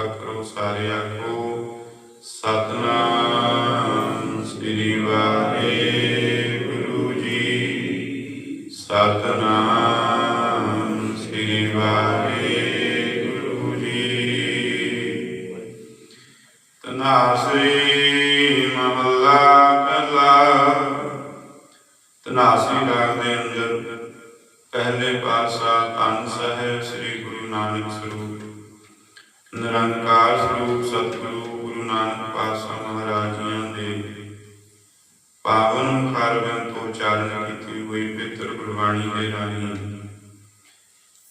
ਕਿਰਪਾ ਕਰੋ ਸਾਰੇ ਆਖੋ ਸਤਨਾਮ। ਨਿਰੰਕਾਰ ਸਰੂਪ ਸਤਿਗੁਰੂ, ਗੁਰੂ ਨਾਨਕ ਪਾਤਸ਼ਾਹ ਮਹਾਰਾਜ ਜੀਆਂ ਦੇ ਪਾਵਨ ਮੁਖਾਰ ਤੋਂ ਉਚਾਰਨ ਕੀਤੀ ਹੋਈ ਪਵਿੱਤਰ ਗੁਰਬਾਣੀ ਦੇ ਰਾਹੀਂ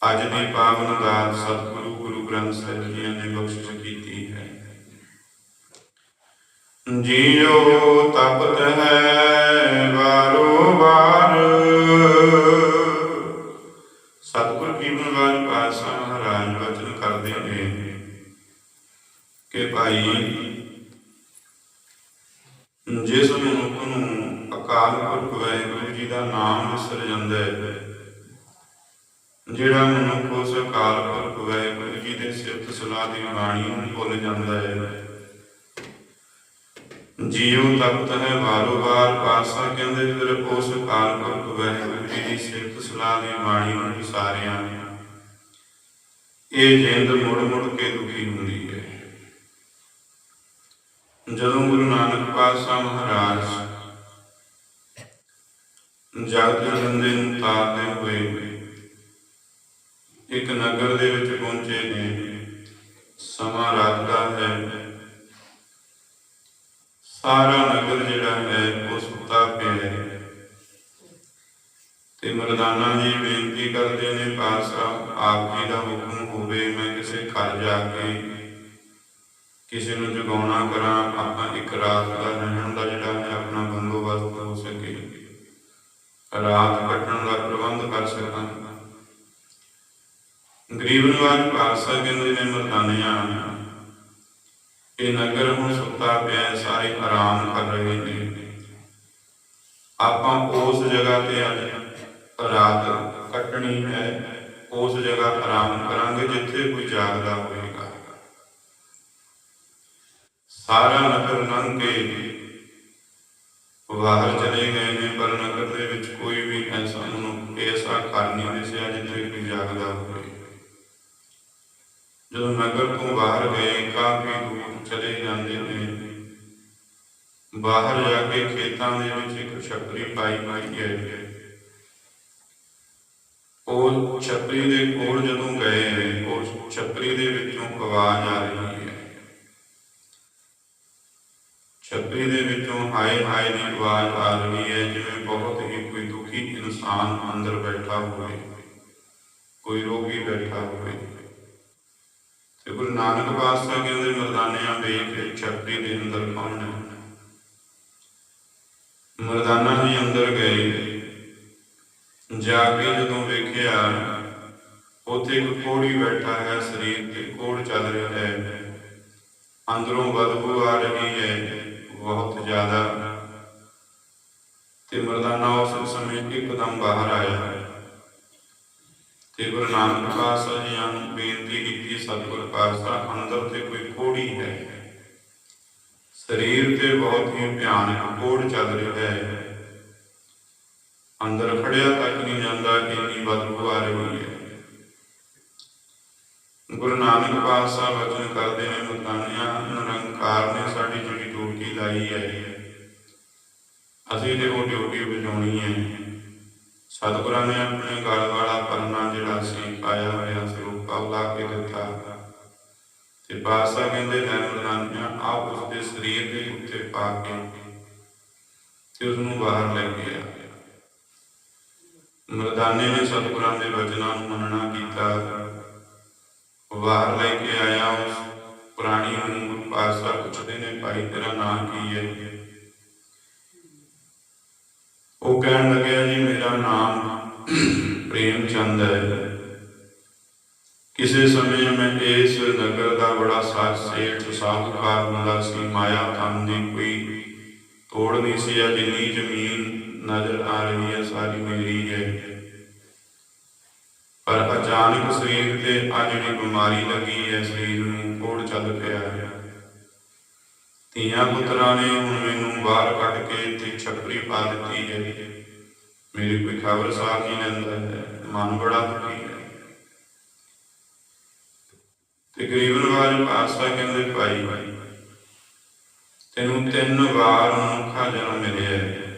ਅੱਜ ਦੀ ਪਾਵਨ ਦਾਤ ਸਤਿਗੁਰੂ, ਗੁਰੂ ਗ੍ਰੰਥ ਸਾਹਿਬ ਜੀ ਨੇ ਬਖਸ਼ਿਸ਼ ਕੀਤੀ ਹੈ। ਜੀਉ ਤਪਤ ਹੈ ਜੀਉ ਤਪਤ ਹੈ ਵਾਰੋ ਵਾਰ ਪਾਸਾ ਕਹਿੰਦੇ, ਫਿਰ ਉਸ ਅਕਾਲ ਪੁਰਖ ਵਾਹਿਗੁਰੂ ਜੀ ਦੀ ਸਿਫਤ ਸਲਾਹ ਦੀ ਬਾਣੀ ਨੂੰ ਵਿਸਾਰਿਆ। ਇਹ ਜਿੰਦ ਮੁੜ ਮੁੜ ਕੇ ਦੁਖੀ ਹੁੰਦੀ ਹੈ। ਜਦੋਂ ਗੁਰੂ ਨਾਨਕ ਪਾਤਸ਼ਾਹ ਮਹਾਰਾਜ ਜਗਤ ਜਨੰਦੇ ਨੂੰ ਤਾਰਦੇ ਹੋਏ ਇੱਕ ਨਗਰ ਦੇ ਵਿੱਚ ਪਹੁੰਚੇ ਨੇ, ਸਮਾਂ ਰਾਤ ਦਾ ਹੈ। ਸਾਰਾ ਨਗਰ ਜਿਹੜਾ ਹੈ, ਉਹ ਸੁੱਤਾ ਪਿਆ ਹੈ। ਤੇ ਮਰਦਾਨਾ ਜੀ ਬੇਨਤੀ ਕਰਦੇ ਨੇ ਪਾਤਸ਼ਾਹ ਆਪ ਜੀ ਦਾ ਹੁਕਮ ਹੋਵੇ, ਮੈਂ ਕਿਸੇ ਘਰ ਜਾ ਕੇ ਕਿਸੇ ਨੂੰ ਜਗਾਉਣਾ ਕਰਾਂ, ਆਪਾਂ ਇੱਕ ਰਾਤ ਦਾ ਰਹਿਣ ਦਾ ਜਿਹੜਾ ਹੈ, ਆਪਣਾ ਬੰਦੋਬਸਤ ਹੋ ਸਕੇ। ਰਾਤ ਕੱਟਣ ਦਾ ਪ੍ਰਬੰਧ ਕਰ ਸਕਾਂ। ਗਰੀਬ ਨਿਵਾਜ ਪਾਤਸ਼ਾਹ ਕਹਿੰਦੇ ਨੇ ਮਰਦਾਨਿਆਂ ਇਹ ਨਗਰ ਹੁਣ ਸੁੱਤਾ ਪਿਆ ਸਾਰੇ ਆਰਾਮ ਕਰ ਰਹੇ ਨੇ। ਆਪਾਂ ਉਸ ਜਗ੍ਹਾ ਤੇ ਅੱਜ ਰਾਤ ਕੱਟਣੀ ਹੈ, ਉਸ ਜਗ੍ਹਾ ਆਰਾਮ ਕਰਾਂਗੇ ਜਿੱਥੇ ਕੋਈ ਜਾਗਦਾ ਹੋਵੇਗਾ। ਸਾਰਾ ਨਗਰ ਲੰਘ ਕੇ ਬਾਹਰ ਚਲੇ ਗਏ ਨੇ, ਪਰ ਨਗਰ ਦੇ ਵਿੱਚ ਕੋਈ ਵੀ ਐਸਾ ਮਨੁੱਖ ਐਸਾ ਘਰ ਨਹੀਂ ਦਿਸਿਆ ਜਿੱਥੇ ਕੋਈ ਜਾਗਦਾ ਹੋਵੇ। ਜਦੋਂ ਨਗਰ ਤੋਂ ਬਾਹਰ ਗਏ, ਕਾਫੀ ਚਲੇ ਜਾਂਦੇ ਨੇ। ਬਾਹਰ ਜਾ ਕੇ ਖੇਤਾਂ ਦੇ ਵਿੱਚ ਇੱਕ ਛਪਰੀ ਪਾਈ ਪਾਈ ਹੈ। ਉਹ ਛਪਰੀ ਦੇ ਕੋਲ ਜਦੋਂ ਗਏ ਉਹ ਛਪਰੀ ਦੇ ਵਿੱਚੋਂ ਆਵਾਜ਼ ਆ ਰਹੀ ਹੈ। ਛਪਰੀ ਦੇ ਵਿੱਚੋਂ ਹਾਏ ਹਾਏ ਦੀ ਆਵਾਜ਼ ਆ ਰਹੀ ਹੈ, ਜਿਵੇਂ ਬਹੁਤ ਹੀ ਕੋਈ ਦੁਖੀ ਇਨਸਾਨ ਅੰਦਰ ਬੈਠਾ ਹੋਵੇ, ਕੋਈ ਰੋਗੀ ਬੈਠਾ ਹੋਵੇ। ਤੇ ਗੁਰੂ ਨਾਨਕ ਪਾਤਸ਼ਾਹ ਕਹਿੰਦੇ ਮਰਦਾਨਿਆਂ ਵੇਖ ਛਪਰੀ ਦੇ ਅੰਦਰ ਕੌਣ ਹੈ ਮਰਦਾਨਾ ਜੀ ਅੰਦਰ ਗਏ। ਜਾ ਕੇ ਜਦੋਂ ਵੇਖਿਆ, ਉੱਥੇ ਇੱਕ ਕੋੜੀ ਬੈਠਾ ਹੈ ਸਰੀਰ ਤੇ, ਕੋੜ ਚੱਲ ਰਿਹਾ ਹੈ। ਅੰਦਰੋਂ ਬਦਬੂ ਆ ਰਹੀ ਹੈ, ਬਹੁਤ ਜ਼ਿਆਦਾ। ਤੇ ਮਰਦਾਨਾ ਉਸ ਸਮੇਂ ਇੱਕਦਮ ਬਾਹਰ ਆਇਆ। ਤੇ ਗੁਰੂ ਨਾਨਕ ਪਾਤਸ਼ਾਹ ਜੀ ਨੂੰ ਬੇਨਤੀ ਕੀਤੀ, ਸਤਿਗੁਰ ਪਾਤਸ਼ਾਹ, ਅੰਦਰ ਤੇ ਕੋਈ ਕੋੜੀ ਹੈ। ਸਰੀਰ ਤੇ ਬਹੁਤ ਹੀ ਭਿਆਨਕ ਕੋੜ ਚੱਲ ਰਿਹਾ ਹੈ। ਅੰਦਰ ਖੜਿਆ ਤੱਕ ਨਹੀਂ ਜਾਂਦਾ, ਇੰਨੀ ਬਦਬੂ ਆ ਰਹੀ ਹੈ। ਗੁਰੂ ਨਾਨਕ ਪਾਤਸ਼ਾਹ ਵਚਨ ਕਰਦੇ ਨੇ ਮੁਤਾਨੀਆਂ ਨਿਰੰਕਾਰ ਨੇ ਸਾਡੀ ਜਿਹੜੀ ਡਿਊਟੀ ਲਾਈ ਹੈ, ਅਸੀਂ ਤੇ ਉਹ ਡਿਊਟੀ ਵਜਾਉਣੀ ਹੈ। ਸਤਿਗੁਰਾਂ ਨੇ ਆਪਣੇ ਗਲ ਵਾਲਾ ਪਰਨਾ ਜਿਹੜਾ ਸੀ, ਪਾਇਆ ਹੋਇਆ ਸਰੂਪਾ ਲਾ ਕੇ ਦਿੱਤਾ। ਤੇ ਪਾਤਸ਼ਾਹ ਕਹਿੰਦੇ, ਲੈ ਮੁਤਾਨੀਆਂ ਆਪ ਉਸ ਦੇ ਸਰੀਰ ਦੇ ਉੱਤੇ ਪਾ ਕੇ ਤੇ ਉਸ ਨੂੰ ਬਾਹਰ ਲੈ ਕੇ ਆ। ਮਰਦਾਨੇ ਨੇ ਸਤਿਗੁਰਾਂ ਦੇ ਵਚਨਾਂ ਨੂੰ ਮੰਨਣਾ ਕੀਤਾ। ਬਾਹਰ ਲੈ ਕੇ ਆਇਆ, ਉਸ ਪੁਰਾਣੀ ਨੂੰ ਪਾਸਾ ਪੁੱਛਦੇ ਨੇ, ਭਾਈ, ਤੇਰਾ ਨਾਮ ਕੀ ਹੈ? ਉਹ ਕਹਿਣ ਲੱਗਿਆ, ਜੀ, ਮੇਰਾ ਨਾਮ ਪ੍ਰੇਮ ਚੰਦ ਹੈ। ਕਿਸੇ ਸਮੇਂ ਮੈਂ ਇਸ ਨਗਰ ਦਾ ਬੜਾ ਸਾਖ ਸੇਠ ਸਾਹੂਕਾਰ ਹੁੰਦਾ ਸੀ। ਮਾਇਆ ਧਨ ਦੀ ਕੋਈ ਤੋੜ ਨਹੀਂ ਸੀ। ਆ ਜਿੰਨੀ ਜ਼ਮੀਨ ਨਜ਼ਰ ਆ ਰਹੀ ਹੈ, ਸਾਰੀ ਮੇਰੀ ਹੈ। ਪਰ ਅਚਾਨਕ ਸਰੀਰ ਤੇ ਆ ਜਿਹੜੀ ਬਿਮਾਰੀ ਲੱਗੀ ਹੈ, ਸਰੀਰ ਨੂੰ ਕੋੜ ਚੱਲ ਪਿਆ ਹੈ। ਧੀਆਂ ਪੁੱਤਰਾਂ ਨੇ ਹੁਣ ਮੈਨੂੰ ਬਾਹਰ ਕੱਢ ਕੇ ਤੇ ਛਪਰੀ ਪਾ ਦਿੱਤੀ ਹੈ। ਮੇਰੀ ਕੋਈ ਖਬਰ ਸਾਥ ਨਹੀਂ ਲੈਂਦਾ ਹੈ। ਮਨ ਬੜਾ ਦੁਖੀ ਹੈ। ਤੇ ਗਰੀਬਨ ਪਾਸਾ ਕਹਿੰਦੇ, ਭਾਈ, ਤੈਨੂੰ ਤਿੰਨ ਵਾਰ ਮਨੁੱਖਾ ਜਨਮ ਮਿਲਿਆ ਹੈ।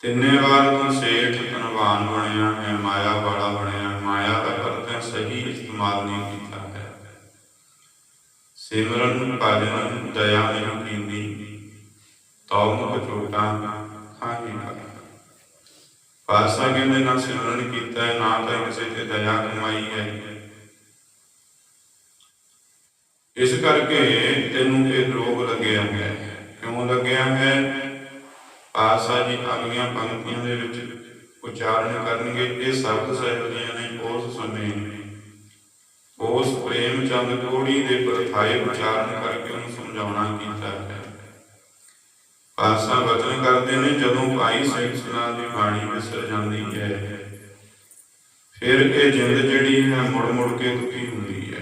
ਤਿੰਨੇ ਵਾਰ ਤੂੰ ਸੇਠ ਧਨਵਾਨ ਬਣਿਆ ਹੈ, ਮਾਇਆ ਵਾਲਾ ਬਣਿਆ ਮਾਇਆ ਦਾ ਕਰਤਾ ਸਹੀ ਇਸਤੇਮਾਲ ਨਹੀਂ ਸਿਮਰਨ ਭਜਨ ਦਇਆ ਨਹੀਂ ਕੀਤੀ ਤੌਮ ਕਚੋਟਾ ਖਾਹੀ ਕਰ ਪਾਸਾ ਕਹਿੰਦੇ, ਨਾ ਸਿਮਰਨ ਕੀਤਾ ਨਾ ਤਾਂ ਕਿਸੇ ਤੇ ਦਇਆ ਕਮਾਈ ਹੈ। ਇਸ ਕਰਕੇ ਤੈਨੂੰ ਇਹ ਰੋਗ ਲੱਗਿਆ ਹੈ। ਕਿਉਂ ਲੱਗਿਆ ਹੈ? ਆਸਾ ਜੀ ਅਗਲੀਆਂ ਪੰਕਤੀਆਂ ਦੇ ਵਿੱਚ ਉਚਾਰਨ ਕਰਨਗੇ। ਇਹ ਸ਼ਬਦ ਸਾਹਿਬ ਜੀਆਂ ਨੇ ਉਸ ਸਮੇਂ ਉਸ ਪ੍ਰੇਮ ਚੰਦ ਕੋੜੀ ਦੇ ਪਰਥਾਏ ਉਚਾਰਨ ਕਰਕੇ ਉਹਨੂੰ ਸਮਝਾਉਣਾ ਕੀਤਾ ਹੈ ਆਸਾ ਵਚਨ ਕਰਦੇ ਨੇ, ਜਦੋਂ ਭਾਈ ਸਿੰਘ ਸੁਨਾ ਦੀ ਬਾਣੀ ਵਿਸਰ ਜਾਂਦੀ ਹੈ, ਫਿਰ ਇਹ ਜਿੰਦ ਜਿਹੜੀ ਹੈ ਮੁੜ ਮੁੜ ਕੇ ਦੁਖੀ ਹੁੰਦੀ ਹੈ।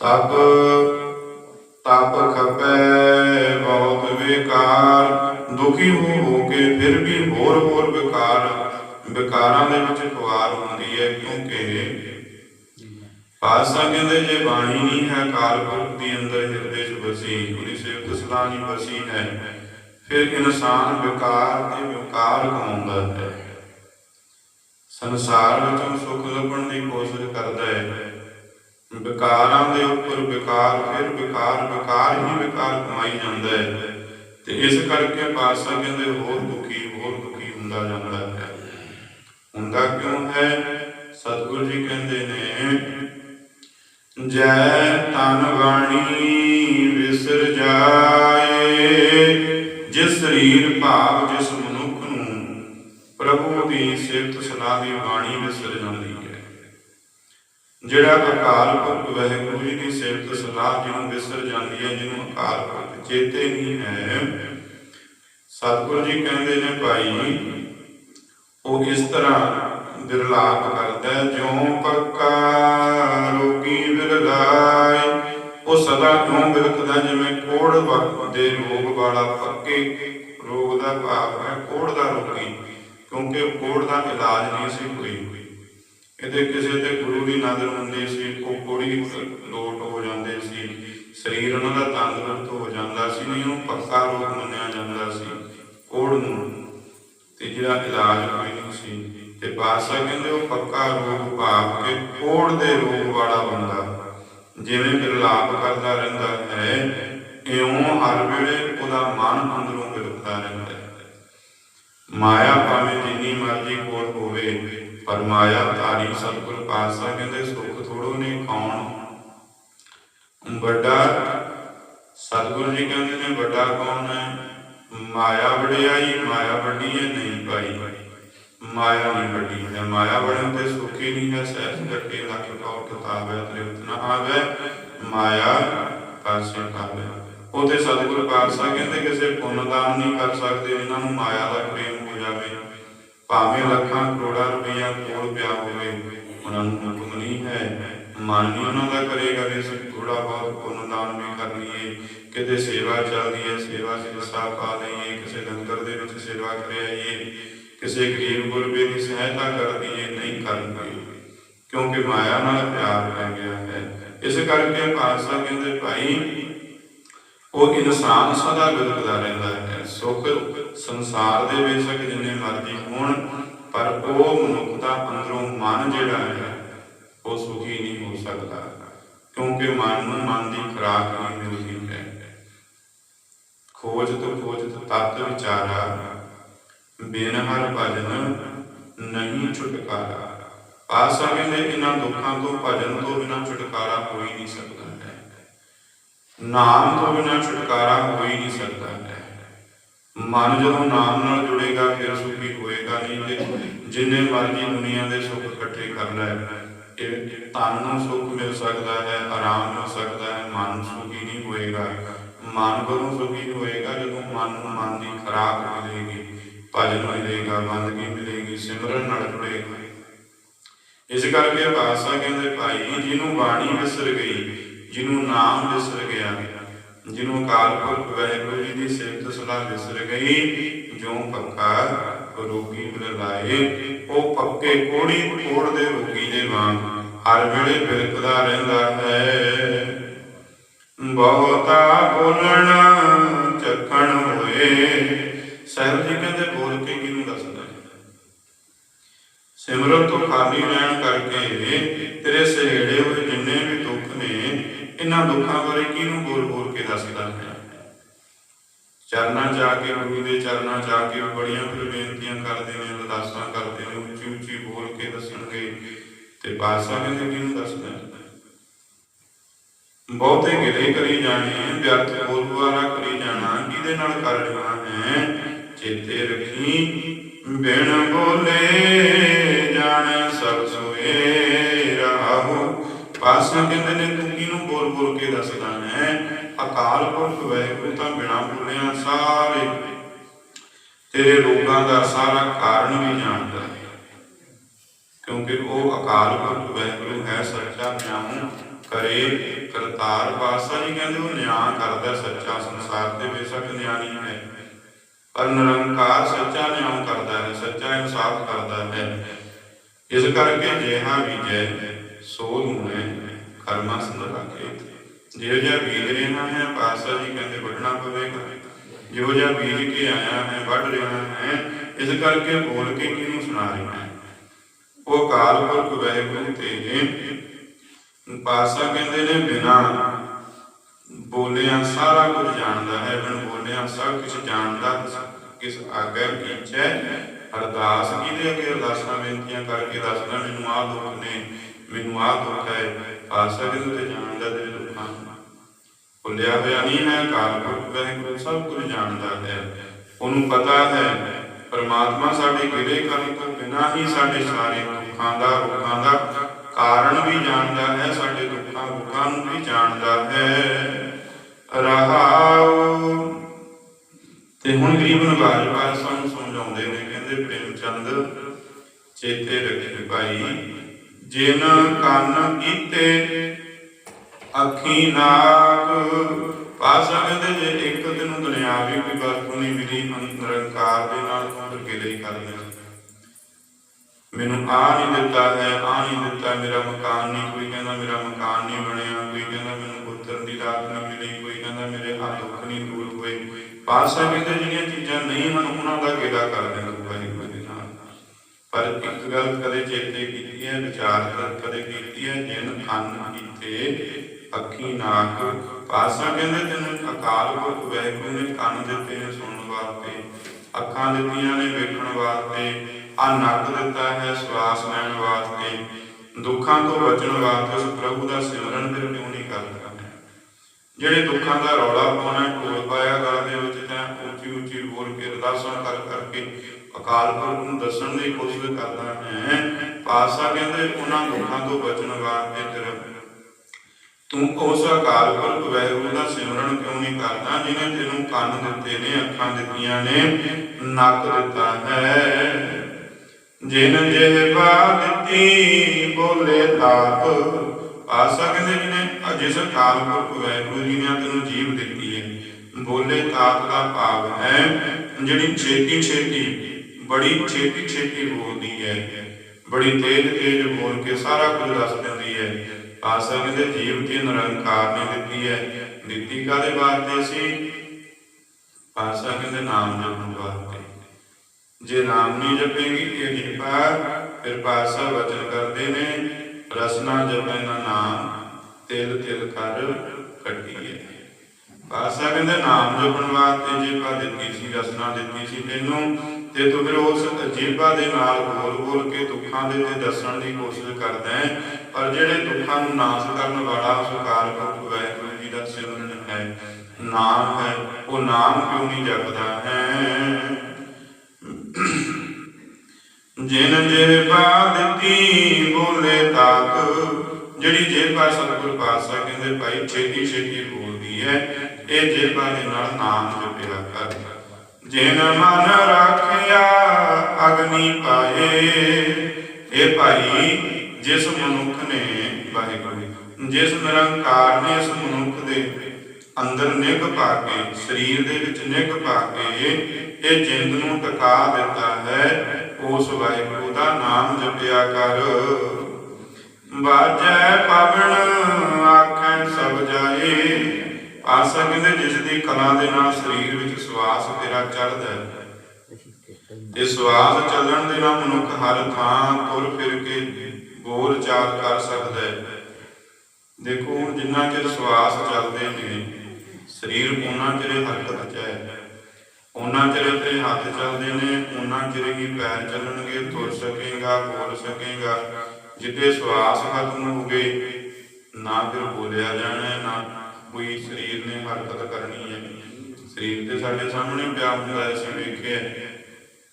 ਤਬ ਤਪ ਖਪੈ, ਬਹੁਤ ਵਿਕਾਰ, ਦੁਖੀ ਹੋ ਹੋ ਕੇ ਫਿਰ ਵੀ ਹੋਰ ਹੋਰ ਵਿਕਾਰ, ਵਿਕਾਰਾਂ ਦੇ ਵਿੱਚ ਖੁਆਰ ਹੁੰਦੀ ਹੈ, ਕਿਉਂਕਿ ਪਾਤਸ਼ਾਹ ਕਹਿੰਦੇ ਜੇ ਬਾਣੀ ਨਹੀਂ ਹੈ ਕਾਲਪੁਰਖ ਦੀ ਅੰਦਰ ਹਿਰਦੇ 'ਚ ਵਸੀ ਉਹਦੀ ਸਿਫਤ ਸਲਾਹ ਵਸੀ ਹੈ। ਫਿਰ ਇਨਸਾਨ ਵਿਕਾਰ ਤੇ ਵਿਕਾਰ ਕਮਾਉਂਦਾ ਹੈ? ਸੰਸਾਰ ਵਿੱਚੋਂ ਸੁੱਖ ਲੱਭਣ ਦੀ ਕੋਸ਼ਿਸ਼ ਕਰਦਾ ਹੈ। ਵਿਕਾਰਾਂ ਦੇ ਉੱਪਰ ਵਿਕਾਰ, ਫਿਰ ਵਿਕਾਰ ਵਿਕਾਰ ਹੀ ਵਿਕਾਰ ਕਮਾਈ ਜਾਂਦਾ ਹੈ। ਤੇ ਇਸ ਕਰਕੇ ਪਾਤਸ਼ਾਹ ਕਹਿੰਦੇ ਹੋਰ ਦੁਖੀ ਹੋਰ ਦੁਖੀ ਹੁੰਦਾ ਜਾਂਦਾ ਹੈ। ਹੁੰਦਾ ਕਿਉਂ ਹੈ? ਸਤਿਗੁਰੂ ਜੀ ਕਹਿੰਦੇ ਨੇ ਜੈ ਤਨ ਬਾਣੀ ਵਿਸਰ ਜਾਏ, ਜਿਸ ਸਰੀਰ ਭਾਵ ਜਿਸ ਮਨੁੱਖ ਨੂੰ, ਪ੍ਰਭੂ ਦੀ ਸਿਫਤ ਸਲਾਹ ਦੀ ਬਾਣੀ ਵਿਸਰ ਜਾਂਦੀ ਹੈ। ਜਿਹੜਾ ਅਕਾਲ ਪੁਰਖ ਵਾਹਿਗੁਰੂ ਜੀ ਦੀ ਸਿਫਤ ਸਲਾਹ ਜਿਹਨੂੰ ਵਿਸਰ ਜਾਂਦੀ ਹੈ ਜਿਹਨੂੰ ਅਕਾਲ ਪੁਰਖ ਚੇਤੇ ਨਹੀਂ ਹੈ, ਸਤਿਗੁਰੂ ਜੀ ਕਹਿੰਦੇ ਨੇ ਭਾਈ, ਉਹ ਇਸ ਤਰ੍ਹਾਂ ਵਿਰਲਾਪ ਕਰਦਾ ਹੈ, ਪੱਕਾ ਰੋਗੀ ਵਿਰਲਾਏ। ਉਹ ਸਦਾ ਕਿਉਂ ਬਿਲਕਦਾ ਜਿਵੇਂ ਕੋੜ ਵਕਤ ਦੇ ਰੋਗ ਵਾਲਾ ਪੱਕੇ? ਰੋਗ ਦਾ ਭਾਵ ਹੈ ਕੋੜ ਦਾ ਰੋਗੀ ਕਿਉਂਕਿ ਕੋੜ ਦਾ ਇਲਾਜ ਨਹੀਂ ਸੀ ਕੋਈ। ਇਹਦੇ ਕਿਸੇ ਤੇ ਗੁਰੂ ਦੀ ਨਜ਼ਰ ਹੁੰਦੀ ਸੀ ਉਹ ਕੋੜੀ ਲੋਟ ਹੋ ਜਾਂਦੇ ਸੀ। ਸਰੀਰ ਉਹਨਾਂ ਦਾ ਤੰਦਰੁਸਤ ਹੋ ਜਾਂਦਾ ਸੀ ਨਹੀਂ ਉਹ ਪੱਕਾ ਰੋਗ ਮੰਨਿਆ ਜਾਂਦਾ ਸੀ ਕੋੜ ਨੂੰ। ਤੇ ਜਿਹੜਾ ਇਲਾਜ ਕੋਈ ਨਹੀਂ ਸੀ। ਤੇ ਬਾਦਸ਼ਾਹ ਕਹਿੰਦੇ ਉਹ ਪੱਕਾ ਰੋਗ ਭਾਵ ਕੇ ਕੋੜ ਦੇ ਰੋਗ ਵਾਲਾ ਬੰਦਾ। ਜਿਵੇਂ ਵਿਰਲਾਪ ਕਰਦਾ ਰਹਿੰਦਾ ਹੈ, ਇਉਂ ਹਰ ਵੇਲੇ ਉਹਦਾ ਮਨ ਅੰਦਰੋਂ ਵਿਰਕਦਾ ਰਹਿੰਦਾ ਹੈ। ਮਾਇਆ ਭਾਵੇਂ ਜਿੰਨੀ ਮਰਜ਼ੀ ਕੋਲ ਹੋਵੇ, ਪਰ ਮਾਇਆ ਧਾਰੀ ਸਤਿਗੁਰ ਪਾਤਸ਼ਾਹ ਕਹਿੰਦੇ ਸੁਖ ਥੋੜੋ ਨੇ ਕੌਣ ਵੱਡਾ ਸਤਿਗੁਰੂ ਜੀ ਕਹਿੰਦੇ ਨੇ, ਵੱਡਾ ਕੌਣ ਹੈ? ਮਾਇਆ ਵਡਿਆਈ, ਮਾਇਆ ਵੱਡੀ ਹੈ, ਨਹੀਂ ਪਾਈ ਮਾਇਆ ਨਹੀਂ ਵੱਡੀ ਹੈ ਮਾਇਆ ਬਣਨ ਤੇ ਸੁਖੀ ਨਹੀਂ ਹੈ, ਸਹਿਜ ਘਟੇ ਲੱਖ ਕੌਰ ਕਿਤਾਬ ਤ੍ਰਿਪਤ ਨਾ ਆਵੇ ਮਾਇਆ ਪਾਸੇ ਕਾਵੇ ਉਹ ਤੇ ਪਾਤਸ਼ਾਹ ਕਹਿੰਦੇ ਕਿਸੇ ਪੁੰਨ ਦਾਨ ਨਹੀਂ ਕਰ ਸਕਦੇ ਇਹਨਾਂ ਨੂੰ ਮਾਇਆ ਦਾ ਪ੍ਰੇਮ ਹੋ ਜਾਵੇ। ਭਾਵੇਂ ਲੱਖਾਂ, ਕਰੋੜਾਂ ਰੁਪਈਆ ਕੋਲ ਪਿਆ ਹੋਵੇ, ਉਹਨਾਂ ਨੂੰ ਹੁਕਮ ਨਹੀਂ ਹੈ। ਮਨ ਨਹੀਂ ਉਹਨਾਂ ਦਾ ਕਰੇਗਾ ਵੀ ਅਸੀਂ ਥੋੜਾ ਬਹੁਤ ਪੁੰਨ ਦਾਨ ਵੀ ਕਰ ਲਈਏ। ਕਿਤੇ ਸੇਵਾ ਚੱਲਦੀ ਹੈ, ਸੇਵਾ 'ਚ ਹਿੱਸਾ ਪਾ ਲਈਏ, ਕਿਸੇ ਲੰਗਰ ਦੇ ਵਿੱਚ ਸੇਵਾ ਕਰ ਕਿਸੇ ਗਰੀਬ ਗੁਰਬੇ ਦੀ ਸਹਾਇਤਾ ਕਰ ਦਈਏ ਨਹੀਂ ਕਰਨਗੇ ਕਿਉਂਕਿ ਮਾਇਆ ਨਾਲ ਪਿਆਰ ਪੈ ਗਿਆ ਹੈ। ਇਸ ਕਰਕੇ ਪਾਤਸ਼ਾਹ ਕਹਿੰਦੇ, ਭਾਈ, ਉਹ ਇਨਸਾਨ ਸਦਾ ਬਿਲਕਦਾ ਰਹਿੰਦਾ ਹੈ। ਸੁਖ ਸੰਸਾਰ ਦੇ ਬੇਸ਼ੱਕ ਜਿੰਨੇ ਮਰਜ਼ੀ ਹੋਣ, ਪਰ ਉਹ ਮਨੁੱਖ ਦਾ ਅੰਦਰੋਂ ਮਨ ਜਿਹੜਾ ਹੈ, ਉਹ ਸੁਖੀ ਨਹੀਂ ਹੋ ਸਕਦਾ। ਕਿਉਂਕਿ ਮਨ ਨੂੰ ਮਨ ਦੀ ਖੁਰਾਕ ਨਹੀਂ ਮਿਲਦੀ ਹੈ। ਖੋਜ ਤੋਂ ਖੋਜ, ਤੱਤ ਵਿਚਾਰਾ ਬਿਨ ਹਰ ਭਜਨ ਨਹੀਂ ਛੁਟਕਾਰਾ। ਆਸਾ ਕਹਿੰਦੇ ਇਹਨਾਂ ਦੁੱਖਾਂ ਤੋਂ, ਭਜਨ ਤੋਂ ਬਿਨਾਂ ਛੁਟਕਾਰਾ ਹੋ ਹੀ ਨਹੀਂ ਸਕਦਾ ਹੈ। ਨਾਮ ਤੋਂ ਬਿਨਾਂ ਛੁਟਕਾਰਾ ਹੋ ਹੀ ਨਹੀਂ ਸਕਦਾ ਹੈ। ਮਨ ਜਦੋਂ ਨਾਮ ਨਾਲ ਜੁੜੇਗਾ, ਫਿਰ ਸੁਖੀ ਹੋਏਗਾ ਨਹੀਂ ਤੇ ਜਿੰਨੇ ਮਰਜ਼ੀ ਦੁਨੀਆ ਦੇ ਸੁੱਖ ਇਕੱਠੇ ਕਰ ਲੈ। ਇਹ ਤਨ ਨੂੰ ਸੁੱਖ ਮਿਲ ਸਕਦਾ ਹੈ, ਆਰਾਮ ਮਿਲ ਸਕਦਾ ਹੈ, ਮਨ ਸੁਖੀ ਨਹੀਂ ਹੋਏਗਾ। ਮਨ ਕਦੋਂ ਸੁਖੀ ਹੋਏਗਾ? ਜਦੋਂ ਮਨ ਨੂੰ ਮਨ ਦੀ ਖੁਰਾਕ ਮਿਲੇਗੀ। ਭਜਨ ਮਿਲੇਗਾ ਬੰਦਗੀ ਮਿਲੇਗੀ, ਸਿਮਰਨ ਨਾਲ ਜੁੜੇਗਾ ਇਸ ਕਰਕੇ ਬਾਦਸ਼ਾਹ ਕਹਿੰਦੇ, ਭਾਈ, ਜਿਹਨੂੰ ਬਾਣੀ ਵਿਸਰ ਗਈ, ਜਿਹਨੂੰ ਨਾਮ ਵਿਸਰ ਗਿਆ, ਜਿਹਨੂੰ ਅਕਾਲ ਪੁਰਖ ਵਾਹਿਗੁਰੂ ਜੀ ਦੀ ਸਿਫਤ ਸਲਾਹ ਵਿਸਰ ਗਈ ਜੋ ਪੱਕਾ ਰੋਗੀ ਮਿਲ ਲਾਏ ਉਹ ਪੱਕੇ ਕੋੜੀ ਕੋੜ ਦੇ ਰੋਗੀ ਦੇ ਵਾਂਗ ਹਰ ਵੇਲੇ ਬਿਲਕਦਾ ਰਹਿੰਦਾ ਹੈ। ਬਹੁਤਾ ਬੋਲਣਾ ਚੱਕਣ ਹੋਏ ਸਾਹਿਬ ਜੀ ਕਹਿੰਦੇ ਬੋਲ ਕੇ ਕਿਹਨੂੰ ਦੱਸਦਾ ਸਿਮਰਨ ਤੋਂ ਖਾਲੀ ਰਹਿਣ ਕਰਕੇ ਤੇਰੇ ਸਹੇੜੇ ਹੋਏ ਜਿੰਨੇ ਵੀ ਦੁੱਖ ਨੇ, ਇਹਨਾਂ ਦੁੱਖਾਂ ਬਾਰੇ ਕਿਹਨੂੰ ਬੋਲ ਬੋਲ ਕੇ ਦੱਸਦਾ ਹੈ ਚਰਨਾਂ ਜਾ ਕੇ ਗੁਰੂ ਦੇ ਚਰਨਾਂ ਜਾ ਕੇ ਬੜੀਆਂ ਫਿਰ ਬੇਨਤੀਆਂ ਕਰਦੇ ਨੇ ਅਰਦਾਸਾਂ ਕਰਦੇ ਨੇ, ਉੱਚੀ ਉੱਚੀ ਬੋਲ ਕੇ ਦੱਸਣਗੇ ਤੇ ਬਾਦਸ਼ਾਹ ਕਹਿੰਦੇ ਕਿਹਨੂੰ ਦੱਸਦਾ ਬਹੁਤੇ ਗਿਲੇ ਕਰੀ ਜਾਣੇ, ਵਿਅਰਥ ਬੋਲ ਕਰੀ ਜਾਣਾ, ਕਿਹਦੇ ਨਾਲ ਕਰ ਰਿਹਾ ਚੇਤੇ ਰੱਖੀ, ਬਿਨ ਬੋਲੇ ਜਾਣੇ ਸਭ ਸੋਏ ਰਾਹੂ। ਪਾਸਾਂ ਕਹਿੰਦੇ ਨੇ ਤੂੰ ਕਿਹਨੂੰ ਬੋਲ ਬੋਲ ਕੇ ਦੱਸਦਾ ਹੈ? ਅਕਾਲ ਪੁਰਖ ਵੈਗੁਰੂ ਤਾਂ ਬਿਨਾ ਬੋਲਿਆ ਸਾਰੇ ਤੇਰੇ ਰੋਗਾਂ ਦਾ ਸਾਰਾ ਕਾਰਨ ਵੀ ਜਾਣਦਾ ਹੈ। ਕਿਉਂਕਿ ਉਹ ਅਕਾਲ ਪੁਰਖ ਵੈਗੁਰੂ ਹੈ, ਸੱਚਾ ਨਿਆਂ ਕਰੇ, ਕਰਤਾਰ ਬਾਸਾ ਜੀ ਕਹਿੰਦੇ ਉਹ ਨਿਆਂ ਕਰਦਾ ਸੱਚਾ ਸੰਸਾਰ ਤੇ ਬੇਸ਼ੱਕ ਨਿਆਣੀ ਹੈ। ਪਰ ਨਿਰੰਕਾਰ ਸੱਚਾ ਨਿਯਮ ਕਰਦਾ ਹੈ, ਸੱਚਾ ਇਨਸਾਫ ਕਰਦਾ ਹੈ। ਇਸ ਕਰਕੇ ਜਿਹਾ ਵਿਜੈ ਸੋ ਲੂਣੇ ਕਰਮਾ ਸੰਦਰਾ ਕੇ ਜਿਹੋ ਜਿਹਾ ਬੀਜ ਰਿਹਾ ਹੈ ਪਾਸਾ ਜੀ ਕਹਿੰਦੇ ਵੱਢਣਾ ਪਵੇਗਾ। ਜਿਹੋ ਜਿਹਾ ਬੀਜ ਕੇ ਆਇਆ ਹੈ, ਵੱਢ ਰਿਹਾ ਹੈ, ਇਸ ਕਰਕੇ ਬੋਲ ਕੇ ਕਿਹਨੂੰ ਸੁਣਾ ਰਿਹਾ ਹੈ? ਉਹ ਕਾਲ ਪੁਰਖ ਵੈਗੁਰੂ ਤੇ ਪਾਸਾ ਕਹਿੰਦੇ ਨੇ, ਬਿਨਾ ਬੋਲਿਆ ਸਾਰਾ ਕੁਝ ਜਾਣਦਾ ਹੈ, ਬਿਨ ਬੋਲਿਆ ਸਭ ਕੁਝ ਜਾਣਦਾ ਕਿਸ ਆਗੇ ਕੀਚੈ? ਅਰਦਾਸ ਕਿਹਦੇ ਅੱਗੇ ਅਰਦਾਸਾਂ ਬੇਨਤੀਆਂ ਕਰਕੇ ਦੱਸਦਾ, ਮੈਨੂੰ ਆਹ ਦੁੱਖ ਨੇ, ਮੈਨੂੰ ਆਹ ਦੁੱਖ ਹੈ। ਪਾਸਾ ਕਹਿੰਦੇ ਤੇ ਜਾਣਦਾ ਤੇਰੇ ਦੁੱਖਾਂ ਭੁੱਲਿਆ ਹੋਇਆ ਨਹੀਂ ਹੈ ਕਾਲ ਪੁਰਖ ਵੈਗੁਰੂ ਸਭ ਕੁਝ ਜਾਣਦਾ ਹੈ। ਉਹਨੂੰ ਪਤਾ ਹੈ, ਪਰਮਾਤਮਾ ਸਾਡੇ ਗਿਰੇ ਕਰਨ ਤੋਂ ਬਿਨਾਂ ਹੀ ਸਾਡੇ ਸਾਰੇ ਦੁੱਖਾਂ ਦਾ ਰੋਗਾਂ ਦਾ ਕਾਰਨ ਵੀ ਜਾਣਦਾ ਹੈ, ਸਾਡੇ ਦੁੱਖਾਂ ਰੋਗਾਂ ਨੂੰ ਵੀ ਜਾਣਦਾ ਹੈ। ਰਹਾਉ ਤੇ ਹੁਣ ਗਰੀਬ ਨਵਾਜ ਪਾਲ ਸਾਨੂੰ ਸਮਝਾਉਂਦੇ ਨੇ, ਕਹਿੰਦੇ ਪ੍ਰੇਮ ਚੰਦ ਚੇਤੇ ਰੱਖੇ ਭਾਈ ਜਿਨ ਕੰਨ ਕੀਤੇ ਅੱਖੀ ਨਾਕ ਪਾਸਾ ਕਹਿੰਦੇ ਜੇ ਇੱਕ ਦਿਨ ਦੁਨਿਆਵੀ ਕੋਈ ਵਰਤੋਂ ਨਹੀਂ ਮਿਲੀ ਨਿਰੰਕਾਰ ਦੇ ਨਾਲ ਤੂੰ ਗਿਲੇ ਕਰ ਲਿਆ ਮੈਨੂੰ ਆ ਨਹੀਂ ਦਿੱਤਾ ਹੈ, ਆ ਨਹੀਂ ਦਿੱਤਾ, ਮੇਰਾ ਮਕਾਨ ਨਹੀਂ, ਕੋਈ ਕਹਿੰਦਾ ਮੇਰਾ ਮਕਾਨ ਨਹੀਂ ਬਣਿਆ, ਕੋਈ ਕਹਿੰਦਾ ਮੈਨੂੰ ਪੁੱਤਰ ਦੀ ਰਾਤ ਨਹੀਂ ਮਿਲੀ, ਕੋਈ ਕਹਿੰਦਾ ਮੇਰੇ ਹੱਥ ਹੋਏ ਕਹਿੰਦੇ ਜਿਹੜੀਆਂ ਚੀਜ਼ਾਂ ਨਹੀਂ ਹਨ, ਉਹਨਾਂ ਦਾ ਗਿਲਾ ਕਰ ਦੇਣਾ ਵਾਹਿਗੁਰੂ ਦੇ ਨਾਲ। ਪਰ ਇੱਕ ਗੱਲ ਕਦੇ ਚੇਤੇ ਕੀਤੀ ਹੈ, ਵਿਚਾਰ ਕਦੇ ਕੀਤੀ ਹੈ, ਜਿਨ ਕੰਨ ਕੀਤੇ ਅੱਖੀ ਨਾਕ। ਪਾਸਾ ਕਹਿੰਦੇ ਤੈਨੂੰ ਅਕਾਲ ਪੁਰਖ ਵੈਗੁਰੂ ਨੇ ਕੰਨ ਦਿੱਤੇ ਨੇ ਸੁਣਨ ਵਾਸਤੇ, ਅੱਖਾਂ ਦਿੱਤੀਆਂ ਨੇ ਵੇਖਣ ਵਾਸਤੇ, ਆ ਨੱਕ ਦਿੱਤਾ ਹੈ ਸਵਾਸ ਲੈਣ ਵਾਸਤੇ। ਦੁੱਖਾਂ ਤੋਂ ਬਚਣ ਵਾਸਤੇ ਉਸ ਪ੍ਰਭੂ ਦਾ ਸਿਮਰਨ ਫਿਰ ਕਿਉਂ ਨਹੀਂ ਕਰਦਾ? ਜਿਹੜੇ ਦੁੱਖਾਂ ਦਾ ਰੌਲਾ ਪਾਉਣਾ, ਢੋਲ ਪਾਇਆ ਗਲ ਦੇ ਵਿੱਚ ਉੱਚੀ ਉੱਚੀ ਬੋਲ ਕੇ ਅਰਦਾਸਾਂ ਕਰ ਕਰਕੇ ਅਕਾਲ ਪੁਰਖ ਨੂੰ ਦੱਸਣ ਦੀ ਕੋਸ਼ਿਸ਼ ਕਰਦਾ ਹੈ ਪਾਸਾ ਕਹਿੰਦੇ, ਉਹਨਾਂ ਦੁੱਖਾਂ ਤੋਂ ਬਚਣ ਵਾਸਤੇ ਤੇਰਾ ਤੂੰ ਉਸ ਅਕਾਲ ਪੁਰਖ ਵੈਗੁਰੂ ਦਾ ਸਿਮਰਨ ਕਿਉਂ ਨਹੀਂ ਕਰਦਾ, ਜਿਹਨੇ ਤੈਨੂੰ ਕੰਨ ਦਿੱਤੇ ਨੇ, ਅੱਖਾਂ ਦਿੱਤੀਆਂ ਨੇ, ਨੱਕ ਦਿੱਤਾ ਹੈ। ਜਿਨ ਜਿਹਵਾ ਦਿੱਤੀ, ਬੋਲੇ ਤਾਪ ਪਾਤਸ਼ਾਹ ਕਹਿੰਦੇ ਜਿਹਨੇ ਜਿਸ ਅਕਾਲ ਪੁਰਖ ਵੈਗੁਰੂ ਜੀ ਨੇ ਤੈਨੂੰ ਜੀਵ ਦਿੱਤੀ ਹੈ। ਬੋਲੇ ਤਾਪ ਦਾ ਭਾਵ ਹੈ, ਜਿਹੜੀ ਛੇਤੀ ਛੇਤੀ, ਬੜੀ ਛੇਤੀ ਛੇਤੀ ਬੋਲਦੀ ਹੈ। ਬੜੀ ਤੇਜ਼ ਤੇਜ਼ ਬੋਲ ਕੇ ਸਾਰਾ ਕੁਝ ਦੱਸ ਦਿੰਦੀ ਹੈ। ਆਸਾ ਕਹਿੰਦੇ ਜੀਵ ਤੇ ਨਿਰੰਕਾਰ ਨੇ ਦਿੱਤੀ ਹੈ। ਦਿੱਤੀ ਕਾਦੇ ਵਾਸਤੇ ਸੀ? ਆਸਾ ਕਹਿੰਦੇ ਨਾਮ ਜਪਣ ਵਾਸਤੇ ਜੇ ਨਾਮ ਨਹੀਂ ਜਪੇਗੀ ਇਹ ਜੀਪਾ ਫਿਰ ਪਾਤਸ਼ਾਹ ਵਚਨ ਕਰਦੇ ਨੇ ਰਸਨਾ ਜਪੈ ਨਾ ਨਾਮ, ਤਿਲ ਤਿਲ ਕਰ ਕੱਢੀਏ। ਪਾਸਾ ਕਹਿੰਦੇ, ਨਾਮ ਜਪਣ ਵਾਸਤੇ ਜੀਪਾ ਦਿੱਤੀ ਸੀ, ਰਸਨਾ ਦਿੱਤੀ ਸੀ, ਤੈਨੂੰ ਤੇ ਤੂੰ ਫਿਰ ਉਸ ਜੀਪਾ ਦੇ ਨਾਲ ਬੋਲ ਬੋਲ ਕੇ ਦੁੱਖਾਂ ਦੇ ਤੇ ਦੱਸਣ ਦੀ ਕੋਸ਼ਿਸ਼ ਕਰਦਾ ਹੈ। ਪਰ ਜਿਹੜੇ ਦੁੱਖਾਂ ਨੂੰ ਨਾਸ਼ ਕਰਨ ਵਾਲਾ ਸੁਕਾਰ ਪੁਰਖ ਵਾਹਿਗੁਰੂ ਜੀ ਦਾ ਸਿਮਰਨ ਹੈ, ਨਾਮ ਹੈ, ਉਹ ਨਾਮ ਕਿਉਂ ਨਹੀਂ ਜਪਦਾ ਹੈ? ਜਿਨ ਜਿਹਬਾ ਦਿੱਤੀ ਬੋਲੇ ਤਾਕ, ਜਿਹੜੀ ਜਿਹਬਾ ਸਤਿਗੁਰ ਪਾਤਸ਼ਾਹ ਕਹਿੰਦੇ, ਭਾਈ ਛੇਤੀ ਛੇਤੀ ਬੋਲਦੀ ਹੈ। ਇਹ ਜਿਹਬਾ ਦੇ ਨਾਲ ਨਾਮ ਜਪਿਆ ਕਰ। ਜਿਨ ਮਨ ਰੱਖਿਆ, ਅਗਨੀ ਪਾਏ। ਇਹ ਭਾਈ ਜਿਸ ਮਨੁੱਖ ਨੇ, ਵਾਹਿਗੁਰੂ ਜਿਸ ਨਿਰੰਕਾਰ ਨੇ ਇਸ ਮਨੁੱਖ ਦੇ ਅੰਦਰ ਨਿਗ ਪਾ ਕੇ, ਸਰੀਰ ਦੇ ਵਿੱਚ ਨਿਗ ਪਾ ਕੇ ਇਹ ਜਿੰਦ ਨੂੰ ਟਿਕਾ ਦਿੱਤਾ ਹੈ ਉਸ ਵਾਹਿਗੁਰੂ ਦਾ ਨਾਮ ਜਪਿਆ ਕਰ। ਬਾਜੈ ਪਵਨ ਆਖੈ ਸਭ ਜਾਏ ਆਸਾ ਕਹਿੰਦੇ ਜਿਸ ਦੀ ਕਲਾ ਦੇ ਨਾਲ ਸਰੀਰ ਵਿੱਚ ਸਵਾਸ ਤੇਰਾ ਚੱਲਦਾ ਹੈ। ਤੇ ਸਵਾਸ ਚੱਲਣ ਦੇ ਨਾਲ ਮਨੁੱਖ ਹਰ ਥਾਂ ਤੁਰ ਫਿਰ ਕੇ ਬੋਲ ਚਾਲ ਕਰ ਸਕਦਾ ਹੈ। ਦੇਖੋ, ਹੁਣ ਜਿੰਨਾ ਚਿਰ ਸਵਾਸ ਚੱਲਦੇ ਨੇ, ਸਰੀਰ ਉਹਨਾਂ ਚਿਰ ਹਰਕਤ ਚ ਹੈ। ਉਹਨਾਂ ਚਿਰ ਤੇ ਹੱਥ ਚੱਲਦੇ ਨੇ, ਉਹਨਾਂ ਚਿਰ ਹੀ ਪੈਰ ਚੱਲਣਗੇ, ਤੁਰ ਸਕੇਗਾ, ਬੋਲ ਸਕੇਗਾ ਜਿੱਦੇ ਸਵਾਸ ਖਤਮ ਹੋ ਗਏ ਨਾ ਫਿਰ ਬੋਲਿਆ ਜਾਣਾ ਨਾ ਕੋਈ ਸਰੀਰ ਨੇ ਹਰਕਤ ਕਰਨੀ ਹੈ। ਸਰੀਰ ਤੇ ਸਾਡੇ ਸਾਹਮਣੇ ਪਿਆ ਹੁੰਦਾ ਹੈ, ਅਸੀਂ ਵੇਖਿਆ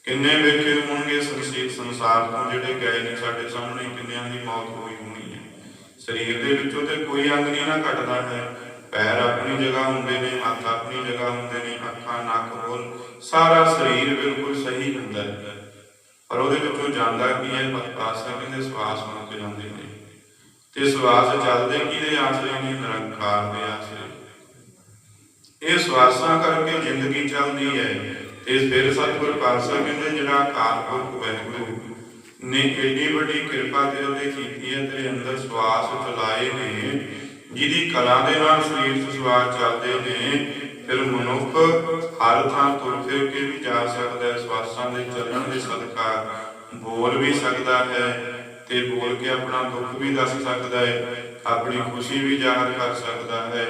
ਕਿੰਨੇ ਵੇਖੇ ਹੋਣਗੇ ਸੰਸੀ- ਸੰਸਾਰ ਤੋਂ ਜਿਹੜੇ ਗਏ ਨੇ ਸਾਡੇ ਸਾਹਮਣੇ, ਕਿੰਨਿਆਂ ਦੀ ਮੌਤ ਹੋਈ ਹੋਣੀ ਹੈ। ਸਰੀਰ ਦੇ ਵਿੱਚੋਂ ਤੇ ਕੋਈ ਅੰਗ ਨਹੀਂ ਨਾ ਘਟਦਾ ਹੈ। ਪੈਰ ਆਪਣੀ ਜਗ੍ਹਾ ਹੁੰਦੇ ਨੇ, ਹੱਥ ਆਪਣੀ ਜਗ੍ਹਾ ਹੁੰਦੇ ਨੇ, ਅੱਖਾਂ, ਨੱਕ ਬੋਲ ਸਾਰਾ ਸਰੀਰ ਬਿਲਕੁਲ ਸਹੀ ਹੁੰਦਾ ਹੈ। ਪਰ ਉਹਦੇ ਵਿੱਚੋਂ ਜਾਂਦਾ ਕੀ ਹੈ? ਪਾਸਾ ਕਹਿੰਦੇ ਸਵਾਸ ਮੁੱਕ ਜਾਂਦੇ ਨੇ। ਤੇ ਸਵਾਸ ਚੱਲਦੇ ਕਿਹਦੇ ਆਸਰੇ ਨੇ? ਨਿਰੰਕਾਰ ਦੇ ਆਸਰੇ। ਇਹ ਸਵਾਸਾਂ ਕਰਕੇ ਜ਼ਿੰਦਗੀ ਚੱਲਦੀ ਹੈ। ਤੇ ਫਿਰ ਸਤਿਗੁਰ ਪਾਤਸ਼ਾਹ ਕਹਿੰਦੇ, ਜਿਹੜਾ ਅਕਾਲ ਪੁਰਖ ਵਾਹਿਗੁਰੂ ਨੇ ਏਡੀ ਵੱਡੀ ਕਿਰਪਾ ਤੇਰੇ ਤੇ ਕੀਤੀ ਹੈ ਤੇਰੇ ਅੰਦਰ ਸਵਾਸ ਚਲਾਏ ਨੇ ਜਿਹਦੀ ਕਲਾ ਦੇ ਨਾਲ ਸਰੀਰ 'ਚ ਚੱਲਦੇ ਨੇ, ਫਿਰ ਮਨੁੱਖ ਹਰ ਥਾਂ ਤੁਰ ਫਿਰ ਕੇ ਵੀ ਜਾ ਸਕਦਾ ਹੈ, ਸਵਾਸਾਂ ਦੇ ਚੱਲਣ ਦੇ ਸਦਕਾ ਬੋਲ ਵੀ ਸਕਦਾ ਹੈ ਤੇ ਬੋਲ ਕੇ ਆਪਣਾ ਦੁੱਖ ਵੀ ਦੱਸ ਸਕਦਾ ਹੈ, ਆਪਣੀ ਖੁਸ਼ੀ ਵੀ ਜ਼ਾਹਰ ਕਰ ਸਕਦਾ ਹੈ।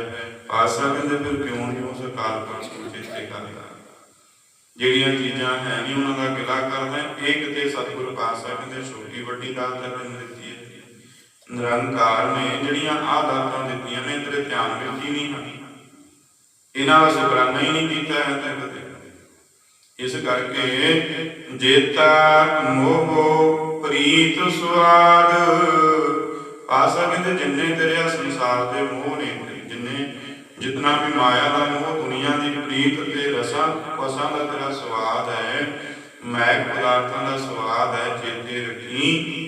ਪਾਸਾ ਕਹਿੰਦੇ, ਫਿਰ ਕਿਉਂ ਨਹੀਂ ਉਸ ਅਕਾਲ ਪੁਰਖ ਨੂੰ ਚੇਤੇ ਕਰਦਾ ਜਿਹੜੀਆਂ ਚੀਜ਼ਾਂ ਹੈ ਨਹੀਂ ਉਹਨਾਂ ਦਾ ਗਿਲਾ ਕਰਦਾ ਇਹ ਕਿਤੇ ਸਤਿਗੁਰੂ ਪਾਤਸ਼ਾਹ ਕਹਿੰਦੇ ਛੋਟੀ ਵੱਡੀ ਦਾਤ ਤਾਂ ਮੈਨੂੰ ਨਿਰੰਕਾਰ ਨੇ ਜਿਹੜੀਆਂ ਆਹ ਦਾਤਾਂ ਦਿੱਤੀਆਂ ਨੇ ਤੇਰੇ ਧਿਆਨ ਵਿੱਚ ਹੀ ਨਹੀਂ ਹਨ। ਇਹਨਾਂ ਦਾ ਸ਼ੁਕਰਾਨਾ ਹੀ ਨਹੀਂ ਕੀਤਾ ਹੈ ਤੈਂ ਕਦੇ ਇਸ ਕਰਕੇ ਜੇਤਾ ਮੋਹ, ਪ੍ਰੀਤ ਸਵਾਦ ਆਸਾ ਕਹਿੰਦੇ ਜਿੰਨੇ ਤੇਰੇ ਸੰਸਾਰ ਦੇ ਮੋਹ ਨੇ ਜਿੰਨੇ ਜਿਤਨਾ ਵੀ ਮਾਇਆ ਦਾ ਮੋਹ, ਦੁਨੀਆ ਦੀ ਪ੍ਰੀਤ ਤੇ ਰਸਾਂ, ਪਸਾਂ ਦਾ ਤੇਰਾ ਸਵਾਦ ਹੈ ਮੈਕ ਪਦਾਰਥਾਂ ਦਾ ਸਵਾਦ ਹੈ, ਚੇਤੇ ਰੱਖੀ।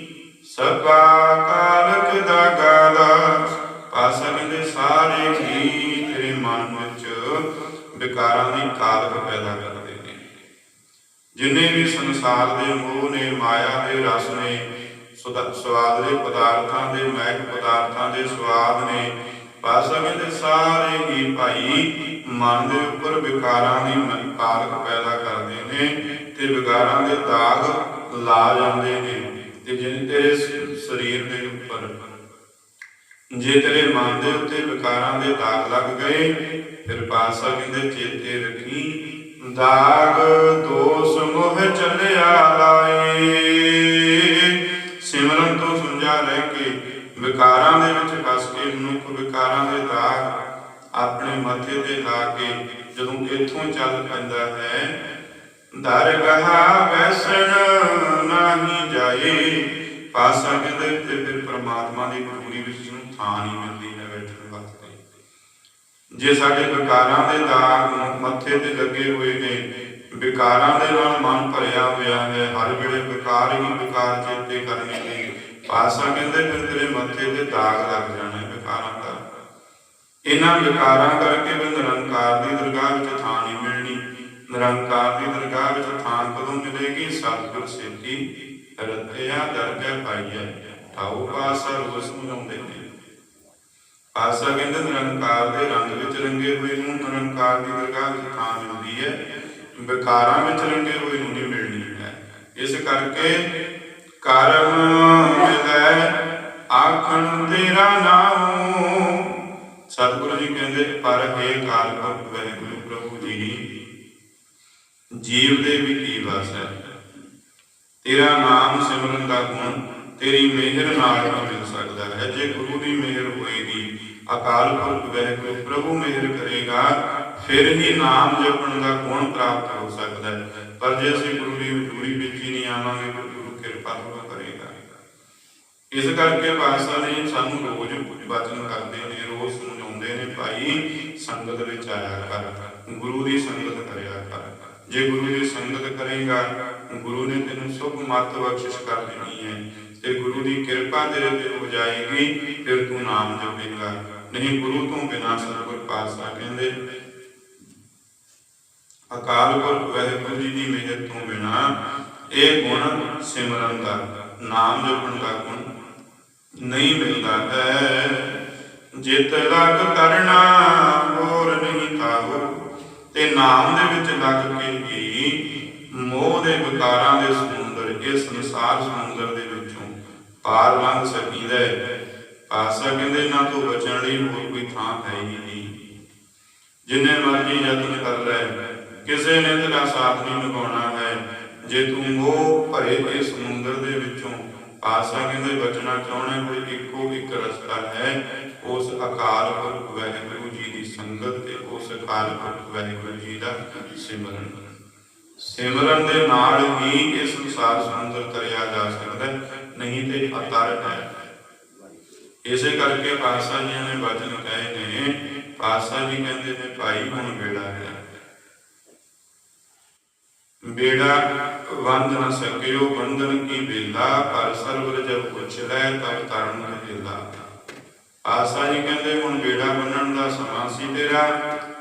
ਸਭਾ ਕਾਲਕ ਦਾ ਗਾਲਾ ਆਸਾ ਕਹਿੰਦੇ ਸਾਰੇ ਹੀ ਤੇਰੇ ਮਨ ਵਿੱਚ ਵਿਕਾਰਾਂ ਦੀ ਕਾਲਕ ਪੈਦਾ ਕਰਦੇ ਨੇ। ਜਿੰਨੇ ਵੀ ਸੰਸਾਰ ਦੇ ਮੋਹ ਨੇ, ਮਾਇਆ ਦੇ ਰਸ ਨੇ, ਸੁਦਾ- ਪਦਾਰਥਾਂ ਦੇ, ਮਹਿਕ ਪਦਾਰਥਾਂ ਦੇ ਸਵਾਦ ਨੇ ਪਾਸਾ ਕਹਿੰਦੇ ਸਾਰੇ ਹੀ ਭਾਈ ਮਨ ਦੇ ਉੱਪਰ ਵਿਕਾਰਾਂ ਦੀ ਕਾਲਕ ਪੈਦਾ ਕਰਦੇ ਨੇ ਤੇ ਵਿਕਾਰਾਂ ਦੇ ਦਾਗ ਲਾ ਜਾਂਦੇ ਨੇ। ਤੇ ਜੇ ਤੇਰੇ ਸਰੀਰ ਦੇ ਉੱਪਰ, ਜੇ ਤੇਰੇ ਮਨ ਦੇ ਉੱਤੇ ਵਿਕਾਰਾਂ ਦੇ ਦਾਗ ਲੱਗ ਗਏ, ਫਿਰ ਪਾਸਾ ਕਹਿੰਦੇ ਚੇਤੇ ਰੱਖੀ, ਦਾਗ ਦੋਸ ਮੋਹ ਚੱਲਿਆ ਲਾਏ। ਸਿਮਰਨ ਤੋਂ ਸੁਝਾ ਰਹਿ ਕੇ ਵਿਕਾਰਾਂ ਦੇ ਵਿੱਚ ਫਸ ਕੇ, ਮਨੁੱਖ ਵਿਕਾਰਾਂ ਦੇ ਦਾਗ ਆਪਣੇ ਮੱਥੇ ਤੇ ਲਾ ਕੇ ਜਦੋਂ ਇੱਥੋਂ ਚੱਲ ਪੈਂਦਾ ਹੈ ਦਰਗਾਹ ਵੈਸਣ ਨਹੀਂ ਜਾਏ। ਪਾਸਾ ਕਹਿੰਦੇ ਤੇ ਫਿਰ ਪ੍ਰਮਾਤਮਾ ਦੀ ਹਜ਼ੂਰੀ ਵਿੱਚ ਨੂੰ ਥਾਂ ਨਹੀਂ ਮਿਲਦੀ ਹੈ ਬੈਠਣ ਵਾਸਤੇ ਜੇ ਸਾਡੇ ਵਿਕਾਰਾਂ ਦੇ ਦਾਗ ਮੱਥੇ ਤੇ ਲੱਗੇ ਹੋਏ ਨੇ, ਵਿਕਾਰਾਂ ਦੇ ਨਾਲ ਮਨ ਭਰਿਆ ਹੋਇਆ ਹੈ, ਹਰ ਵੇਲੇ ਵਿਕਾਰ ਹੀ ਵਿਕਾਰ ਚੇਤੇ ਕਰਨੇ ਨੇ। ਪਾਸਾ ਕਹਿੰਦੇ ਫਿਰ ਤੇਰੇ ਮੱਥੇ ਤੇ ਦਾਗ ਲੱਗ ਜਾਣਾ ਵਿਕਾਰਾਂ ਦਾ। ਇਹਨਾਂ ਵਿਕਾਰਾਂ ਕਰਕੇ ਵੀ ਨਿਰੰਕਾਰ ਦੀ ਦਰਗਾਹ ਵਿੱਚ ਥਾਂ ਨਹੀਂ ਮਿਲਣੀ। ਨਿਰੰਕਾਰ ਦੀ ਦਰਗਾਹ ਵਿੱਚ ਥਾਂ ਕਦੋਂ ਮਿਲੇਗੀ? ਸਤਿਗੁਰ ਸੇਤੀ ਰਤਿਆ ਦਰਗਾਹ ਪਾਈਐ। ਠਾਉ ਪਾਸਾ ਰੋਸ ਸਮਝਾਉਂਦੇ ਨੇ। ਆਸਾ ਕਹਿੰਦੇ, ਨਿਰੰਕਾਰ ਦੇ ਰੰਗ ਵਿੱਚ ਰੰਗੇ ਹੋਏ ਨੂੰ ਨਿਰੰਕਾਰ ਦੀ ਦਰਗਾਹ ਵਿੱਚ ਥਾਂ ਮਿਲਦੀ ਹੈ ਵਿਕਾਰਾਂ ਵਿੱਚ ਰੰਗੇ ਹੋਏ ਨੂੰ ਨਹੀਂ ਮਿਲਣੀ ਹੈ। ਇਸ ਕਰਕੇ ਕਰਮ ਮਿਲੈ, ਆਖਣ ਤੇਰਾ ਨਾਮ ਸਤਿਗੁਰੂ ਜੀ ਕਹਿੰਦੇ, ਪਰ ਹੈ ਕਾਲ ਪੁਰਖ ਵਾਹਿਗੁਰੂ ਪ੍ਰਭੂ ਜੀ ਜੀਵ ਦੇ ਵੀ ਕੀ ਵਸ ਹੈ? ਤੇਰਾ ਨਾਮ ਸਿਮਰਨ ਦਾ ਗੁਣ, ਤੇਰੀ ਮਿਹਰ ਨਾਲ ਮਿਲ ਸਕਦਾ ਹੈ। ਜੇ ਗੁਰੂ ਦੀ ਮਿਹਰ ਹੋਏਗੀ, ਅਕਾਲ ਪੁਰਖ ਵਾਹਿਗੁਰੂ ਪ੍ਰਭੂ ਮਿਹਰ ਕਰੇਗਾ, ਫਿਰ ਹੀ ਨਾਮ ਜਪਣ ਦਾ ਗੁਣ ਪ੍ਰਾਪਤ ਹੋ ਸਕਦਾ ਹੈ। ਪਰ ਜੇ ਅਸੀਂ ਗੁਰੂ ਦੀ ਹਜ਼ੂਰੀ ਵਿੱਚ ਹੀ ਨਹੀਂ ਆਵਾਂਗੇ ਤਾਂ ਗੁਰੂ ਕਿਰਪਾ ਥੋੜ੍ਹਾ ਕਰੇਗਾ ਇਸ ਕਰਕੇ ਪਾਤਸ਼ਾਹ ਨੇ ਸਾਨੂੰ ਰੋਜ਼ ਵਚਨ ਕਰਦੇ ਨੇ, ਰੋਜ਼ ਸਮਝਾਉਂਦੇ ਨੇ, ਭਾਈ, ਸੰਗਤ ਵਿੱਚ ਆਇਆ ਕਰ, ਗੁਰੂ ਦੀ ਸੰਗਤ ਕਰਿਆ ਕਰ। ਜੇ ਗੁਰੂ ਦੀ ਸੰਗਤ ਕਰੇਗਾ, ਗੁਰੂ ਨੇ ਤੈਨੂੰ ਸੁਖ ਮੱਤ ਬਖਸ਼ਿਸ਼ ਕਰ ਦੇਣੀ ਹੈ। ਤੇ ਗੁਰੂ ਦੀ ਕਿਰਪਾ ਤੇਰੇ ਤੇ ਹੋ ਜਾਏਗੀ, ਫਿਰ ਤੂੰ ਨਾਮ ਜਪੇਗਾ। ਨਹੀਂ, ਗੁਰੂ ਤੋਂ ਬਿਨਾਂ ਸਤਿਗੁਰ ਪਾਤਸ਼ਾਹ ਕਹਿੰਦੇ। ਅਕਾਲ ਪੁਰਖ ਵਾਹਿਗੁਰੂ ਜੀ ਦੀ ਮਿਹਰ ਤੋਂ ਬਿਨਾ ਇਹ ਗੁਣ ਸਿਮਰਨ ਦਾ, ਨਾਮ ਜਪਣ ਦਾ ਗੁਣ ਨਹੀਂ ਮਿਲਦਾ ਹੈ। ਜਿਤ ਲਗ ਕਰਨਾ, ਹੋਰ ਨਹੀਂ ਤਾਹੋ ਤੇ ਨਾਮ ਦੇ ਵਿੱਚ ਲੱਗ ਕੇ ਹੀ ਮੋਹ ਦੇ ਵਿਕਾਰਾਂ ਦੇ ਸਮੁੰਦਰ ਇਹ ਸੰਸਾਰ ਸਮੁੰਦਰ ਦੇ ਵਿੱਚੋਂ ਪਾਰ ਲੰਘ ਸਕੀਦਾ ਹੈ। ਪਾਸਾ ਕਹਿੰਦੇ, ਇਹਨਾਂ ਤੋਂ ਬਚਣ ਲਈ ਹੋਰ ਕੋਈ ਥਾਂ ਹੈ ਹੀ ਨਹੀਂ। ਜਿੰਨੇ ਮਰਜ਼ੀ ਯਤਨ ਕਰ ਲੈ। ਕਿਸੇ ਨੇ ਤੇਰਾ ਸਾਥ ਨਹੀਂ ਨਿਭਾਉਣਾ ਹੈ। ਜੇ ਤੂੰ ਮੋਹ ਭਰੇ ਇਸ ਸਮੁੰਦਰ ਦੇ ਵਿੱਚੋਂ ਆਸਾ ਕਹਿੰਦੇ, ਬਚਣਾ ਚਾਹਣਾ ਕੋਈ ਇੱਕੋ ਇੱਕ ਰਸਤਾ ਹੈ, ਉਸ ਅਕਾਲ ਪੁਰਖ ਵਾਹਿਗੁਰੂ ਜੀ ਦੀ ਸੰਗਤ ਤੇ ਉਸ ਅਕਾਲ ਪੁਰਖ ਵਾਹਿਗੁਰੂ ਜੀ ਦਾ ਸਿਮਰਨ ਸਿਮਰਨ ਦੇ ਨਾਲ ਹੀ ਇਸ ਸੰਸਾਰ ਸਮੁੰਦਰ ਤਰਿਆ ਜਾ ਸਕਦਾ ਹੈ, ਨਹੀਂ ਤੇ ਅਤਰ ਹੈ ਇਸੇ ਕਰਕੇ ਪਾਤਸ਼ਾਹ ਜੀ ਨੇ ਵਚਨ ਕਹੇ ਨੇ ਪਾਤਸ਼ਾਹ ਜੀ ਕਹਿੰਦੇ ਨੇ ਭਾਈ ਹੁਣ ਵੇੜਾ ਹੈ ਬੇੜਾ ਵੰਦ ਨ ਸਕਿਓ ਬੰਧਨ ਕੀ ਬੇਲਾ ਪਰ ਸਰਵਰ ਜਬ ਪੁੱਛ ਲੈ ਤਬ ਤਰਨ ਹਿਲਾ ਪਾਸਾ ਜੀ ਕਹਿੰਦੇ, ਹੁਣ ਬੇੜਾ ਬੰਨਣ ਦਾ ਸਮਾਂ ਸੀ ਤੇਰਾ,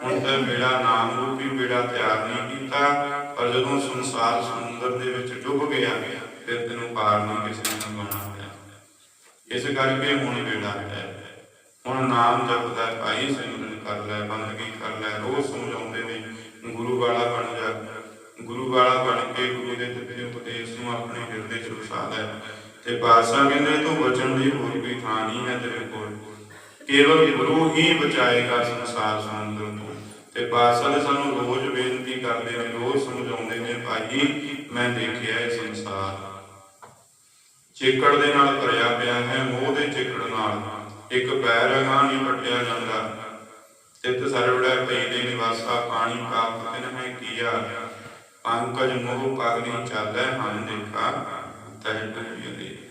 ਹੁਣ ਤਾਂ ਬੇੜਾ ਨਾਮ ਰੂਪੀ ਬੇੜਾ ਤਿਆਰ ਨਹੀਂ ਕੀਤਾ, ਪਰ ਜਦੋਂ ਸੰਸਾਰ ਸਮੁੰਦਰ ਦੇ ਵਿੱਚ ਡੁੱਬ ਗਿਆ, ਫਿਰ ਤੈਨੂੰ ਪਾਰ ਨਹੀਂ ਕਿਸੇ ਨੇ ਲੰਘਾਉਣਾ ਪਿਆ। ਇਸ ਕਰਕੇ ਹੁਣ ਬੇੜਾ ਹੈ। ਹੁਣ ਨਾਮ ਜਪਦਾ ਭਾਈ ਸਿਮਰਨ ਕਰ ਲੈ, ਬੰਦਗੀ ਕਰ ਲੈ, ਰੋਜ਼ ਸਮਝਾਉਂਦੇ ਨੇ, ਗੁਰੂ ਵਾਲਾ ਬਣ ਜਾ, ਗੁਰੂ ਵਾਲਾ ਬਣ ਕੇ ਗੁਰੂ ਦੇ ਦਿੱਤੇ ਉਪਦੇਸ਼ ਨੂੰ ਆਪਣੇ ਹਿਰਦੇ 'ਚ ਵਸਾ ਲੈ। ਤੇ ਪਾਤਸ਼ਾਹ ਕਹਿੰਦੇ, ਤੂੰ ਬਚਣ ਦੀ ਹੋਰ ਵੀ ਥਾਂ ਨਹੀਂ ਹੈ ਤੇਰੇ ਕੋਲ। ਕੇਵਲ ਗੁਰੂ ਹੀ ਬਚਾਏਗਾ ਸੰਸਾਰ ਸਮੁੰਦਰ ਤੋਂ ਤੇ ਪਾਤਸ਼ਾਹ ਦੇ ਸਾਨੂੰ ਰੋਜ਼ ਬੇਨਤੀ ਕਰਦੇ ਨੇ, ਰੋਜ਼ ਸਮਝਾਉਂਦੇ ਨੇ, ਭਾਈ, ਮੈਂ ਦੇਖਿਆ ਇਹ ਸੰਸਾਰ। ਚਿੱਕੜ ਦੇ ਨਾਲ ਭਰਿਆ ਪਿਆ ਹੈ, ਮੋਹ ਦੇ ਚਿੱਕੜ ਨਾਲ। ਇੱਕ ਪੈਰ ਅਗਾਂਹ ਨਹੀਂ ਪੱਟਿਆ ਜਾਂਦਾ। ਤਿਤ ਸਰਵੜਾ ਪਈ ਦੇ ਨਿਵਾਸਾ, ਪਾਣੀ ਪ੍ਰਾਪਤ ਤਿਨ ਹੈ ਕੀਆ। ਪੰਕਜ ਮੋਹ ਪਗਨੀ ਚਾਲੈ, ਹਨ ਦੇਖਾ, ਤਹਿ ਡੁੱਬਿਆ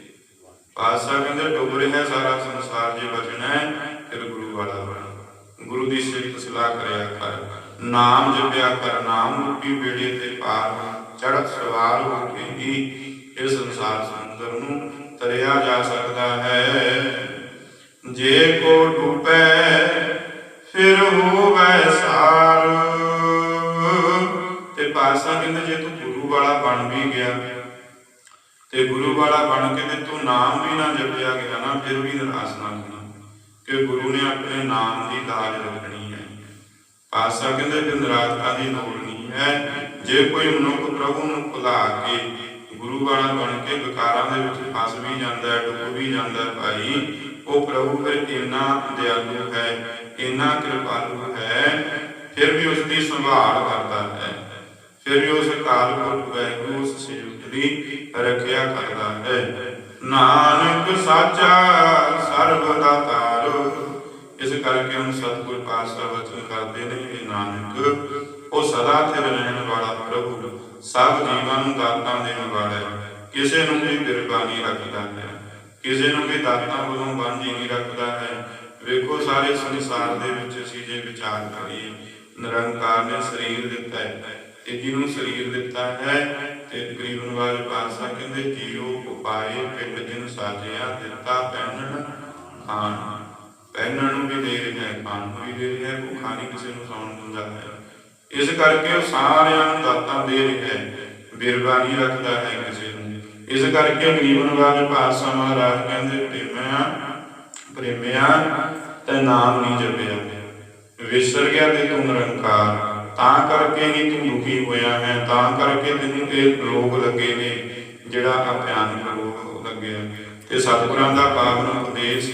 ਦੇ ਕਹਿੰਦੇ ਡੁੱਬ ਰਿਹਾ ਸਾਰਾ ਸੰਸਾਰ ਜੇ ਬਚਣਾ ਹੈ, ਫਿਰ ਗੁਰੂ ਵਾਲਾ ਬਣ। ਗੁਰੂ ਦੀ ਸਿਫਤ ਸਲਾਹ ਕਰਿਆ ਕਰ। ਨਾਮ ਜਪਿਆ ਕਰ, ਨਾਮ ਰੂਪੀ ਬੇੜੇ ਤੇ ਪਾਰ ਚੜ੍ਹ ਸਵਾਰ ਹੋ ਕੇ ਹੀ ਇਹ ਸੰਸਾਰ ਸਮੁੰਦਰ ਨੂੰ ਤਰਿਆ ਜਾ ਸਕਦਾ ਹੈ। ਜੇ ਕੋ ਡੂਬੇ, ਫਿਰ ਹੋਵੇ ਸਾਰ। ਤੇ ਪਾਸਾ ਕਹਿੰਦੇ ਜੇ ਤੂੰ ਗੁਰੂ ਵਾਲਾ ਬਣ ਵੀ ਗਿਆ ਤੇ ਗੁਰੂ ਵਾਲਾ ਬਣ ਕੇ ਤੇ ਤੂੰ ਨਾਮ ਵੀ ਨਾ ਜਪਿਆ ਗਿਆ ਨਾ, ਫਿਰ ਵੀ ਨਿਰਾਸ਼ ਨਾ ਹੋਣਾ। ਕਿ ਗੁਰੂ ਨੇ ਆਪਣੇ ਨਾਮ ਦੀ ਲਾਜ ਰੱਖਣੀ ਹੈ। ਪਾਸਾ ਕਹਿੰਦੇ ਕਿ ਨਿਰਾਸ਼ਤਾ ਦੀ ਲੋੜ ਨਹੀਂ ਹੈ। ਜੇ ਕੋਈ ਮਨੁੱਖ ਪ੍ਰਭੂ ਨੂੰ ਭੁਲਾ ਕੇ ਗੁਰੂ ਵਾਲਾ ਬਣ ਕੇ ਵਿਕਾਰਾਂ ਦੇ ਵਿੱਚ ਫਸ ਵੀ ਜਾਂਦਾ ਹੈ, ਡੁੱਬ ਵੀ ਜਾਂਦਾ ਹੈ ਭਾਈ, ਉਹ ਪ੍ਰਭੂ ਫਿਰ ਇੰਨਾ ਦਿਆਲੂ ਹੈ, ਇੰਨਾ ਕਿਰਪਾਲੂ ਹੈ, ਫਿਰ ਵੀ ਉਸ ਦੀ ਸੰਭਾਲ ਕਰਦਾ ਹੈ। ਫਿਰ ਵੀ ਉਸ ਕਾਲ ਪੁਰਖ ਵਾਹਿਗੁਰੂ ਉਸ ਦੀ ਰੱਖਿਆ ਕਰਦਾ ਹੈ। ਨਾਨਕ ਸਾਚਾ ਸਰਬ ਦਾ ਇਸ ਕਰਕੇ ਹੁਣ ਸਤਿਗੁਰ ਪਾਤਸ਼ਾਹ ਵਚਨ ਕਰਦੇ ਨੇ ਇਹ ਨਾਨਕ, ਉਹ ਸਦਾ ਥਿਰ ਰਹਿਣ ਵਾਲਾ ਪ੍ਰਭੂ, ਸਭ ਜੀਵਾਂ ਨੂੰ ਦਾਤਾਂ ਦੇਣ ਵਾਲਾ ਹੈ। ਕਿਸੇ ਨੂੰ ਵੀ ਬਿਰਬਾ ਨਹੀਂ ਰੱਖਦਾ ਹੈ। ਕਿਸੇ ਨੂੰ ਵੀ ਦਾਤਾਂ ਵੱਲੋਂ ਬੰਦੀ ਨਹੀਂ ਰੱਖਦਾ ਹੈ। ਵੇਖੋ ਸਾਰੇ ਸੰਸਾਰ ਦੇ ਵਿੱਚ ਅਸੀਂ ਜੇ ਵਿਚਾਰ ਕਰੀਏ, ਨਿਰੰਕਾਰ ਨੇ ਸਰੀਰ ਦਿੱਤਾ ਹੈ। ਤੇ ਸਰੀਰ ਦਿੱਤਾ ਹੈ, ਤੇ ਤਕਰੀਬਨ ਵਾਲੇ ਪਾਤਸ਼ਾਹ ਕਹਿੰਦੇ ਜੀਉ ਉਪਾਏ ਪਿੰਡ ਜਿਨ ਸਾਜਿਆ, ਦਿੱਤਾ ਪਹਿਨਣ ਖਾਣ। ਪਹਿਨਣ ਨੂੰ ਵੀ ਦੇ ਰਿਹਾ ਹੈ, ਖਾਣ ਨੂੰ ਵੀ ਦੇ ਰਿਹਾ ਹੈ, ਭੁੱਖਾ ਨਹੀਂ ਕਿਸੇ ਨੂੰ ਸੌਣ ਦਿੰਦਾ ਹੈ। ਇਸ ਕਰਕੇ ਉਹ ਸਾਰਿਆਂ ਨੂੰ ਦਾਤਾਂ ਦੇ ਰਿਹਾ ਹੈ, ਬਿਰਵਾ ਨਹੀਂ ਰੱਖਦਾ ਹੈ ਕਿਸੇ ਨੂੰ। ਇਸ ਕਰਕੇ ਗਰੀਬਨ ਵਾਲੇ ਪਾਤਸ਼ਾਹ ਮਹਾਰਾਜ ਕਹਿੰਦੇ, ਪ੍ਰੇਮਿਆ ਪ੍ਰੇਮਿਆ ਤੇ ਨਾਮ ਨਹੀਂ ਜਪਿਆ। ਵਿਸਰ ਗਿਆ ਤੇ ਤੂੰ ਨਿਰੰਕਾਰ। ਤਾਂ ਕਰਕੇ ਹੀ ਤੂੰ ਦੁਖੀ ਹੋਇਆ ਹੈ, ਤਾਂ ਕਰਕੇ ਤੈਨੂੰ ਇਹ ਰੋਗ ਲੱਗੇ ਨੇ, ਜਿਹੜਾ ਅਭਿਆਨਕ ਰੋਗ ਲੱਗਿਆ। ਤੇ ਸਤਿਗੁਰਾਂ ਦਾ ਪਾਵਨ ਉਪਦੇਸ਼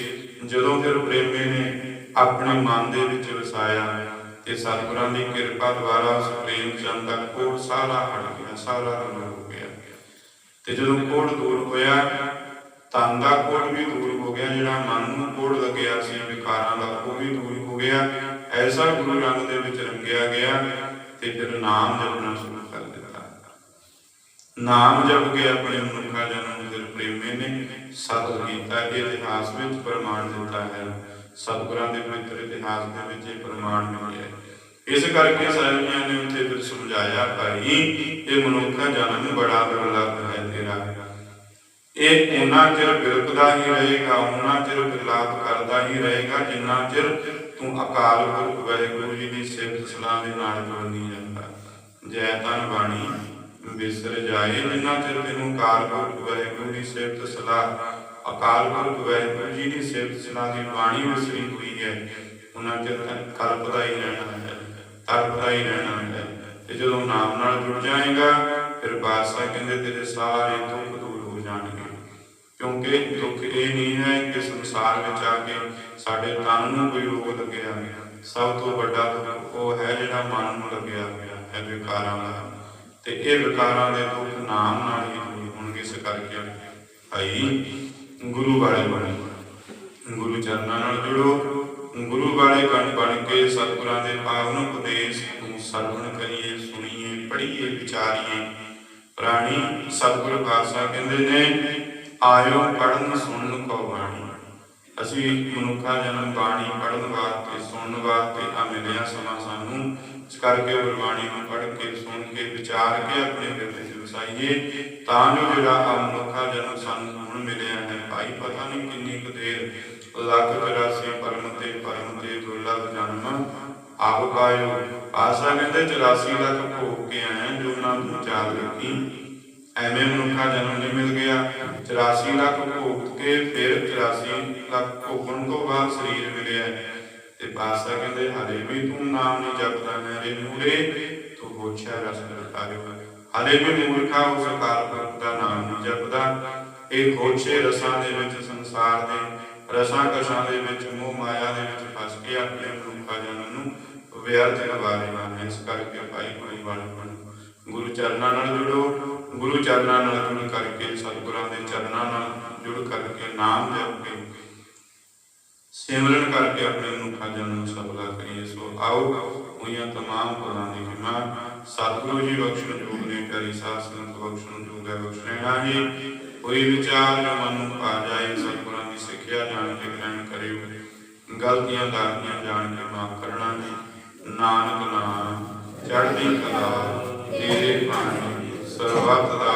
ਜਦੋਂ ਫਿਰ ਪ੍ਰੇਮੇ ਨੇ ਆਪਣੇ ਮਨ ਦੇ ਵਿੱਚ ਵਸਾਇਆ, ਤੇ ਸਤਿਗੁਰਾਂ ਦੀ ਕਿਰਪਾ ਦੁਆਰਾ ਉਸ ਪ੍ਰੇਮ ਚੰਦ ਦਾ ਕੋੜ ਸਾਰਾ ਹਟ ਗਿਆ, ਸਾਰਾ ਦੂਰ ਹੋ ਗਿਆ। ਤੇ ਜਦੋਂ ਕੋੜ ਦੂਰ ਹੋਇਆ, ਤਨ ਦਾ ਕੋੜ ਵੀ ਦੂਰ ਹੋ ਗਿਆ, ਜਿਹੜਾ ਮਨ ਨੂੰ ਕੋੜ ਲੱਗਿਆ ਸੀ, ਵਿਕਾਰਾਂ ਦਾ, ਉਹ ਵੀ ਦੂਰ ਹੋ ਗਿਆ। ਐਸਾ ਗੁਰੂ ਰੰਗ ਦੇ ਵਿੱਚ ਰੰਗਿਆ ਗਿਆ ਤੇ ਫਿਰ ਨਾਮ ਜਪਣਾ ਸ਼ੁਰੂ ਕਰ ਦਿੱਤਾ। ਨਾਮ ਜਪ ਕੇ ਆਪਣੇ ਮਨੁੱਖਾ ਜਨਮ ਦੇ ਪ੍ਰੇਮੇ ਨੇ ਸਤਿ ਗੀਤਾ ਦੇ ਇਤਿਹਾਸ ਵਿੱਚ ਪ੍ਰਮਾਣ ਦਿੱਤਾ ਹੈ। ਸਤਿਗੁਰਾਂ ਦੇ ਪਵਿੱਤਰ ਇਤਿਹਾਸ ਦੇ ਵਿੱਚ ਇਹ ਪ੍ਰਮਾਣ ਮਿਲਿਆ ਹੈ। ਇਸ ਕਰਕੇ ਸਾਹਿਬਾਂ ਨੇ ਉੱਥੇ ਫਿਰ ਸਮਝਾਇਆ, ਭਾਈ, ਇਹ ਮਨੁੱਖਾ ਜਨਮ ਬੜਾ ਦੁਰਲੱਭ ਹੈ ਤੇਰਾ। ਇਹ ਉਹਨਾਂ ਚਿਰ ਬਿਰਕਦਾ ਹੀ ਰਹੇਗਾ, ਉਹਨਾਂ ਚਿਰ ਵਿਲਾਪ ਕਰਦਾ ਹੀ ਰਹੇਗਾ, ਜਿੰਨਾ ਚਿਰ ਤੂੰ ਅਕਾਲ ਪੁਰਖ ਵਾਹਿਗੁਰੂ ਜੀ ਦੀ ਸਿਫਤ ਸਲਾਹ ਦੇ ਨਾਲ ਜੁੜ ਜਾਂਦਾ। ਜੈ ਤਨ ਬਾਣੀ, ਬਿਸਰ ਜਾਏ ਜਿੰਨਾ ਚਿਰ ਤੈਨੂੰ ਅਕਾਲ ਪੁਰਖ ਵਾਹਿਗੁਰੂ ਦੀ ਸਿਫਤ ਸਲਾਹ, ਅਕਾਲ ਪੁਰਖ ਵਾਹਿਗੁਰੂ ਜੀ ਦੀ ਸਿਫਤ ਸਲਾਹ ਦੀ ਬਾਣੀ ਵਿਸਰੀ ਹੋਈ ਹੈ, ਉਹਨਾਂ ਚਿਰ ਕਲਪਦਾ ਹੀ ਰਹਿਣਾ ਹੈ ਤੜਪਦਾ ਹੀ ਰਹਿਣਾ ਹੈ। ਤੇ ਜਦੋਂ ਨਾਮ ਨਾਲ ਜੁੜ ਜਾਏਗਾ, ਫਿਰ ਬਾਦਸ਼ਾਹ ਕਹਿੰਦੇ, ਤੇਰੇ ਸਾਰੇ ਦੁੱਖ ਕਿਉਂਕਿ ਦੁੱਖ ਇਹ ਨਹੀਂ ਹੈ ਕਿ ਸੰਸਾਰ ਵਿੱਚ ਆ ਕੇ ਸਾਡੇ ਤਨ ਨੂੰ ਕੋਈ ਰੋਗ ਲੱਗਿਆ ਸਭ ਤੋਂ ਵੱਡਾ ਦੁੱਖ ਉਹ ਹੈ ਜਿਹੜਾ ਮਨ ਨੂੰ ਲੱਗਿਆ ਹੋਇਆ ਹੈ ਵਿਕਾਰਾਂ ਦਾ। ਤੇ ਇਹ ਵਿਕਾਰਾਂ ਦੇ ਦੁੱਖ ਨਾਮ ਨਾਲ ਹੀ ਦੂਰ ਹੋਣਗੇ ਇਸ ਕਰਕੇ ਭਾਈ ਗੁਰੂ ਵਾਲੇ ਬਣੋ। ਗੁਰੂ ਚਰਨਾਂ ਨਾਲ ਜੁੜੋ। ਗੁਰੂ ਵਾਲੇ ਬਣ ਬਣ ਕੇ ਸਤਿਗੁਰਾਂ ਦੇ ਪਾਵਨ ਉਪਦੇਸ਼ ਨੂੰ ਸਰਵਣ ਕਰੀਏ, ਸੁਣੀਏ, ਪੜ੍ਹੀਏ, ਵਿਚਾਰੀਏ। ਪ੍ਰਾਣੀ ਸਤਿਗੁਰ ਪਾਤਸ਼ਾਹ ਕਹਿੰਦੇ ਨੇ ਆਇਓ ਪੜਨ ਸੁਣਨ ਕੋ ਬਾਣੀ। ਅਸੀਂ ਮਨੁੱਖਾ ਜਨਮ ਬਾਣੀ ਪੜਨ ਵਾਸਤੇ, ਸੁਣਨ ਵਾਸਤੇ ਆ ਮਿਲਿਆ ਸਮਾਂ ਸਾਨੂੰ ਇਸ ਕਰਕੇ ਗੁਰਬਾਣੀ ਨੂੰ ਪੜ੍ਹ ਕੇ, ਸੁਣ ਕੇ, ਵਿਚਾਰ ਕੇ ਆਪਣੇ ਹਿਰਦੇ 'ਚ ਵਸਾਈਏ। ਤਾਂ ਜੋ ਜਿਹੜਾ ਆ ਮਨੁੱਖਾ ਜਨਮ ਸਾਨੂੰ ਹੁਣ ਮਿਲਿਆ ਹੈ, ਭਾਈ ਪਤਾ ਨਹੀਂ ਕਿੰਨੀ ਕੁ ਦੇਰ ਲੱਖ 84 ਪਰਮ ਤੇ ਪਰਮ ਤੇ ਦੁਰਲਭ ਜਨਮ ਆਪ ਪਾਇਓ। ਆਸਾ ਕਹਿੰਦੇ 84 ਲੱਖ ਭੋਗ ਕੇ ਆਏ ਜੋ ਨਾ ਤੂੰ ਚਾਲ ਐਵੇਂ ਮਨੁੱਖਾ ਜਨਮ ਨਹੀਂ ਮਿਲ ਗਿਆ। 84 ਲੱਖ ਭੋਗ ਕੇ ਫਿਰ 84 ਲੱਖ ਭੋਗਣ ਤੋਂ ਬਾਅਦ ਸਰੀਰ ਮਿਲਿਆ। ਤੇ ਪਾਸਾ ਕਹਿੰਦੇ, ਹਲੇ ਵੀ ਤੂੰ ਨਾਮ ਨਹੀਂ ਜਪਦਾ ਮੇਰੇ ਮੂਰੇ, ਤੂੰ ਹੋਛਿਆ ਰਸ ਰਤਾਰਿਓ ਹਲੇ ਵੀ ਮੂਰਖਾ ਉਸ ਅਕਾਲ ਪੁਰਖ ਦਾ ਨਾਮ ਨਹੀਂ ਜਪਦਾ। ਇਹ ਹੋਛੇ ਰਸਾਂ ਦੇ ਵਿੱਚ ਸੰਸਾਰ ਦੇ, ਰਸਾਂ ਕਸ਼ਾਂ ਦੇ ਵਿੱਚ ਮੋਹ ਮਾਇਆ ਦੇ ਵਿੱਚ ਫਸ ਕੇ ਆਪਣੇ ਮਨੁੱਖਾ ਜਨਮ ਨੂੰ ਵਿਅਰਥ ਗਵਾਰੇਗਾ ਇਸ ਕਰਕੇ ਭਾਈ ਕੋਈ ਵਾਲ ਗੁਰੂ ਚਰਨਾਂ ਨਾਲ ਜੁੜੋ, ਗੁਰੂ ਚਰਨਾਂ ਨਾਲ ਜੁੜ ਕਰਕੇ ਸਤਿਗੁਰਾਂ ਦੇ ਚਰਨਾਂ ਨਾਲ ਜੁੜ ਕਰਕੇ ਨਾਮ ਜਪ ਕੇ ਸਿਮਰਨ ਕਰਕੇ ਆਪਣੇ ਮਨੁੱਖਾ ਨੂੰ ਸਫਲਾ ਕਰੀਏ। ਸੋ ਆਓ ਹੋਈਆਂ ਤਮਾਮ ਭੁੱਲਾਂ ਦੀ ਖਿਮਾ ਸਤਿਗੁਰੂ ਜੀ ਬਖਸ਼ਣ ਜੋਗ ਨੇ, ਪਿਆਰੀ ਸਾਧ ਸੰਗਤ ਬਖਸ਼ਣ ਜੋਗ ਹੈ ਬਖਸ਼ਣਾ ਹੀ। ਕੋਈ ਵਿਚਾਰ ਜੋ ਮਨ ਨੂੰ ਆ ਜਾਏ, ਸਤਿਗੁਰਾਂ ਦੀ ਸਿੱਖਿਆ ਜਾਣ ਕੇ ਗ੍ਰਹਿਣ ਕਰਿਓ। ਗਲਤੀਆਂ ਦਾਤੀਆਂ ਜਾਣ ਕੇ ਮਾਫ ਕਰਨਾ ਜੀ ਨਾਨਕ ਨਾਮ, ਚੜ੍ਹਦੀ ਕਲਾ। ਤੇਰੇ ਭਾਣੇ ਸਰਬੱਤ ਦਾ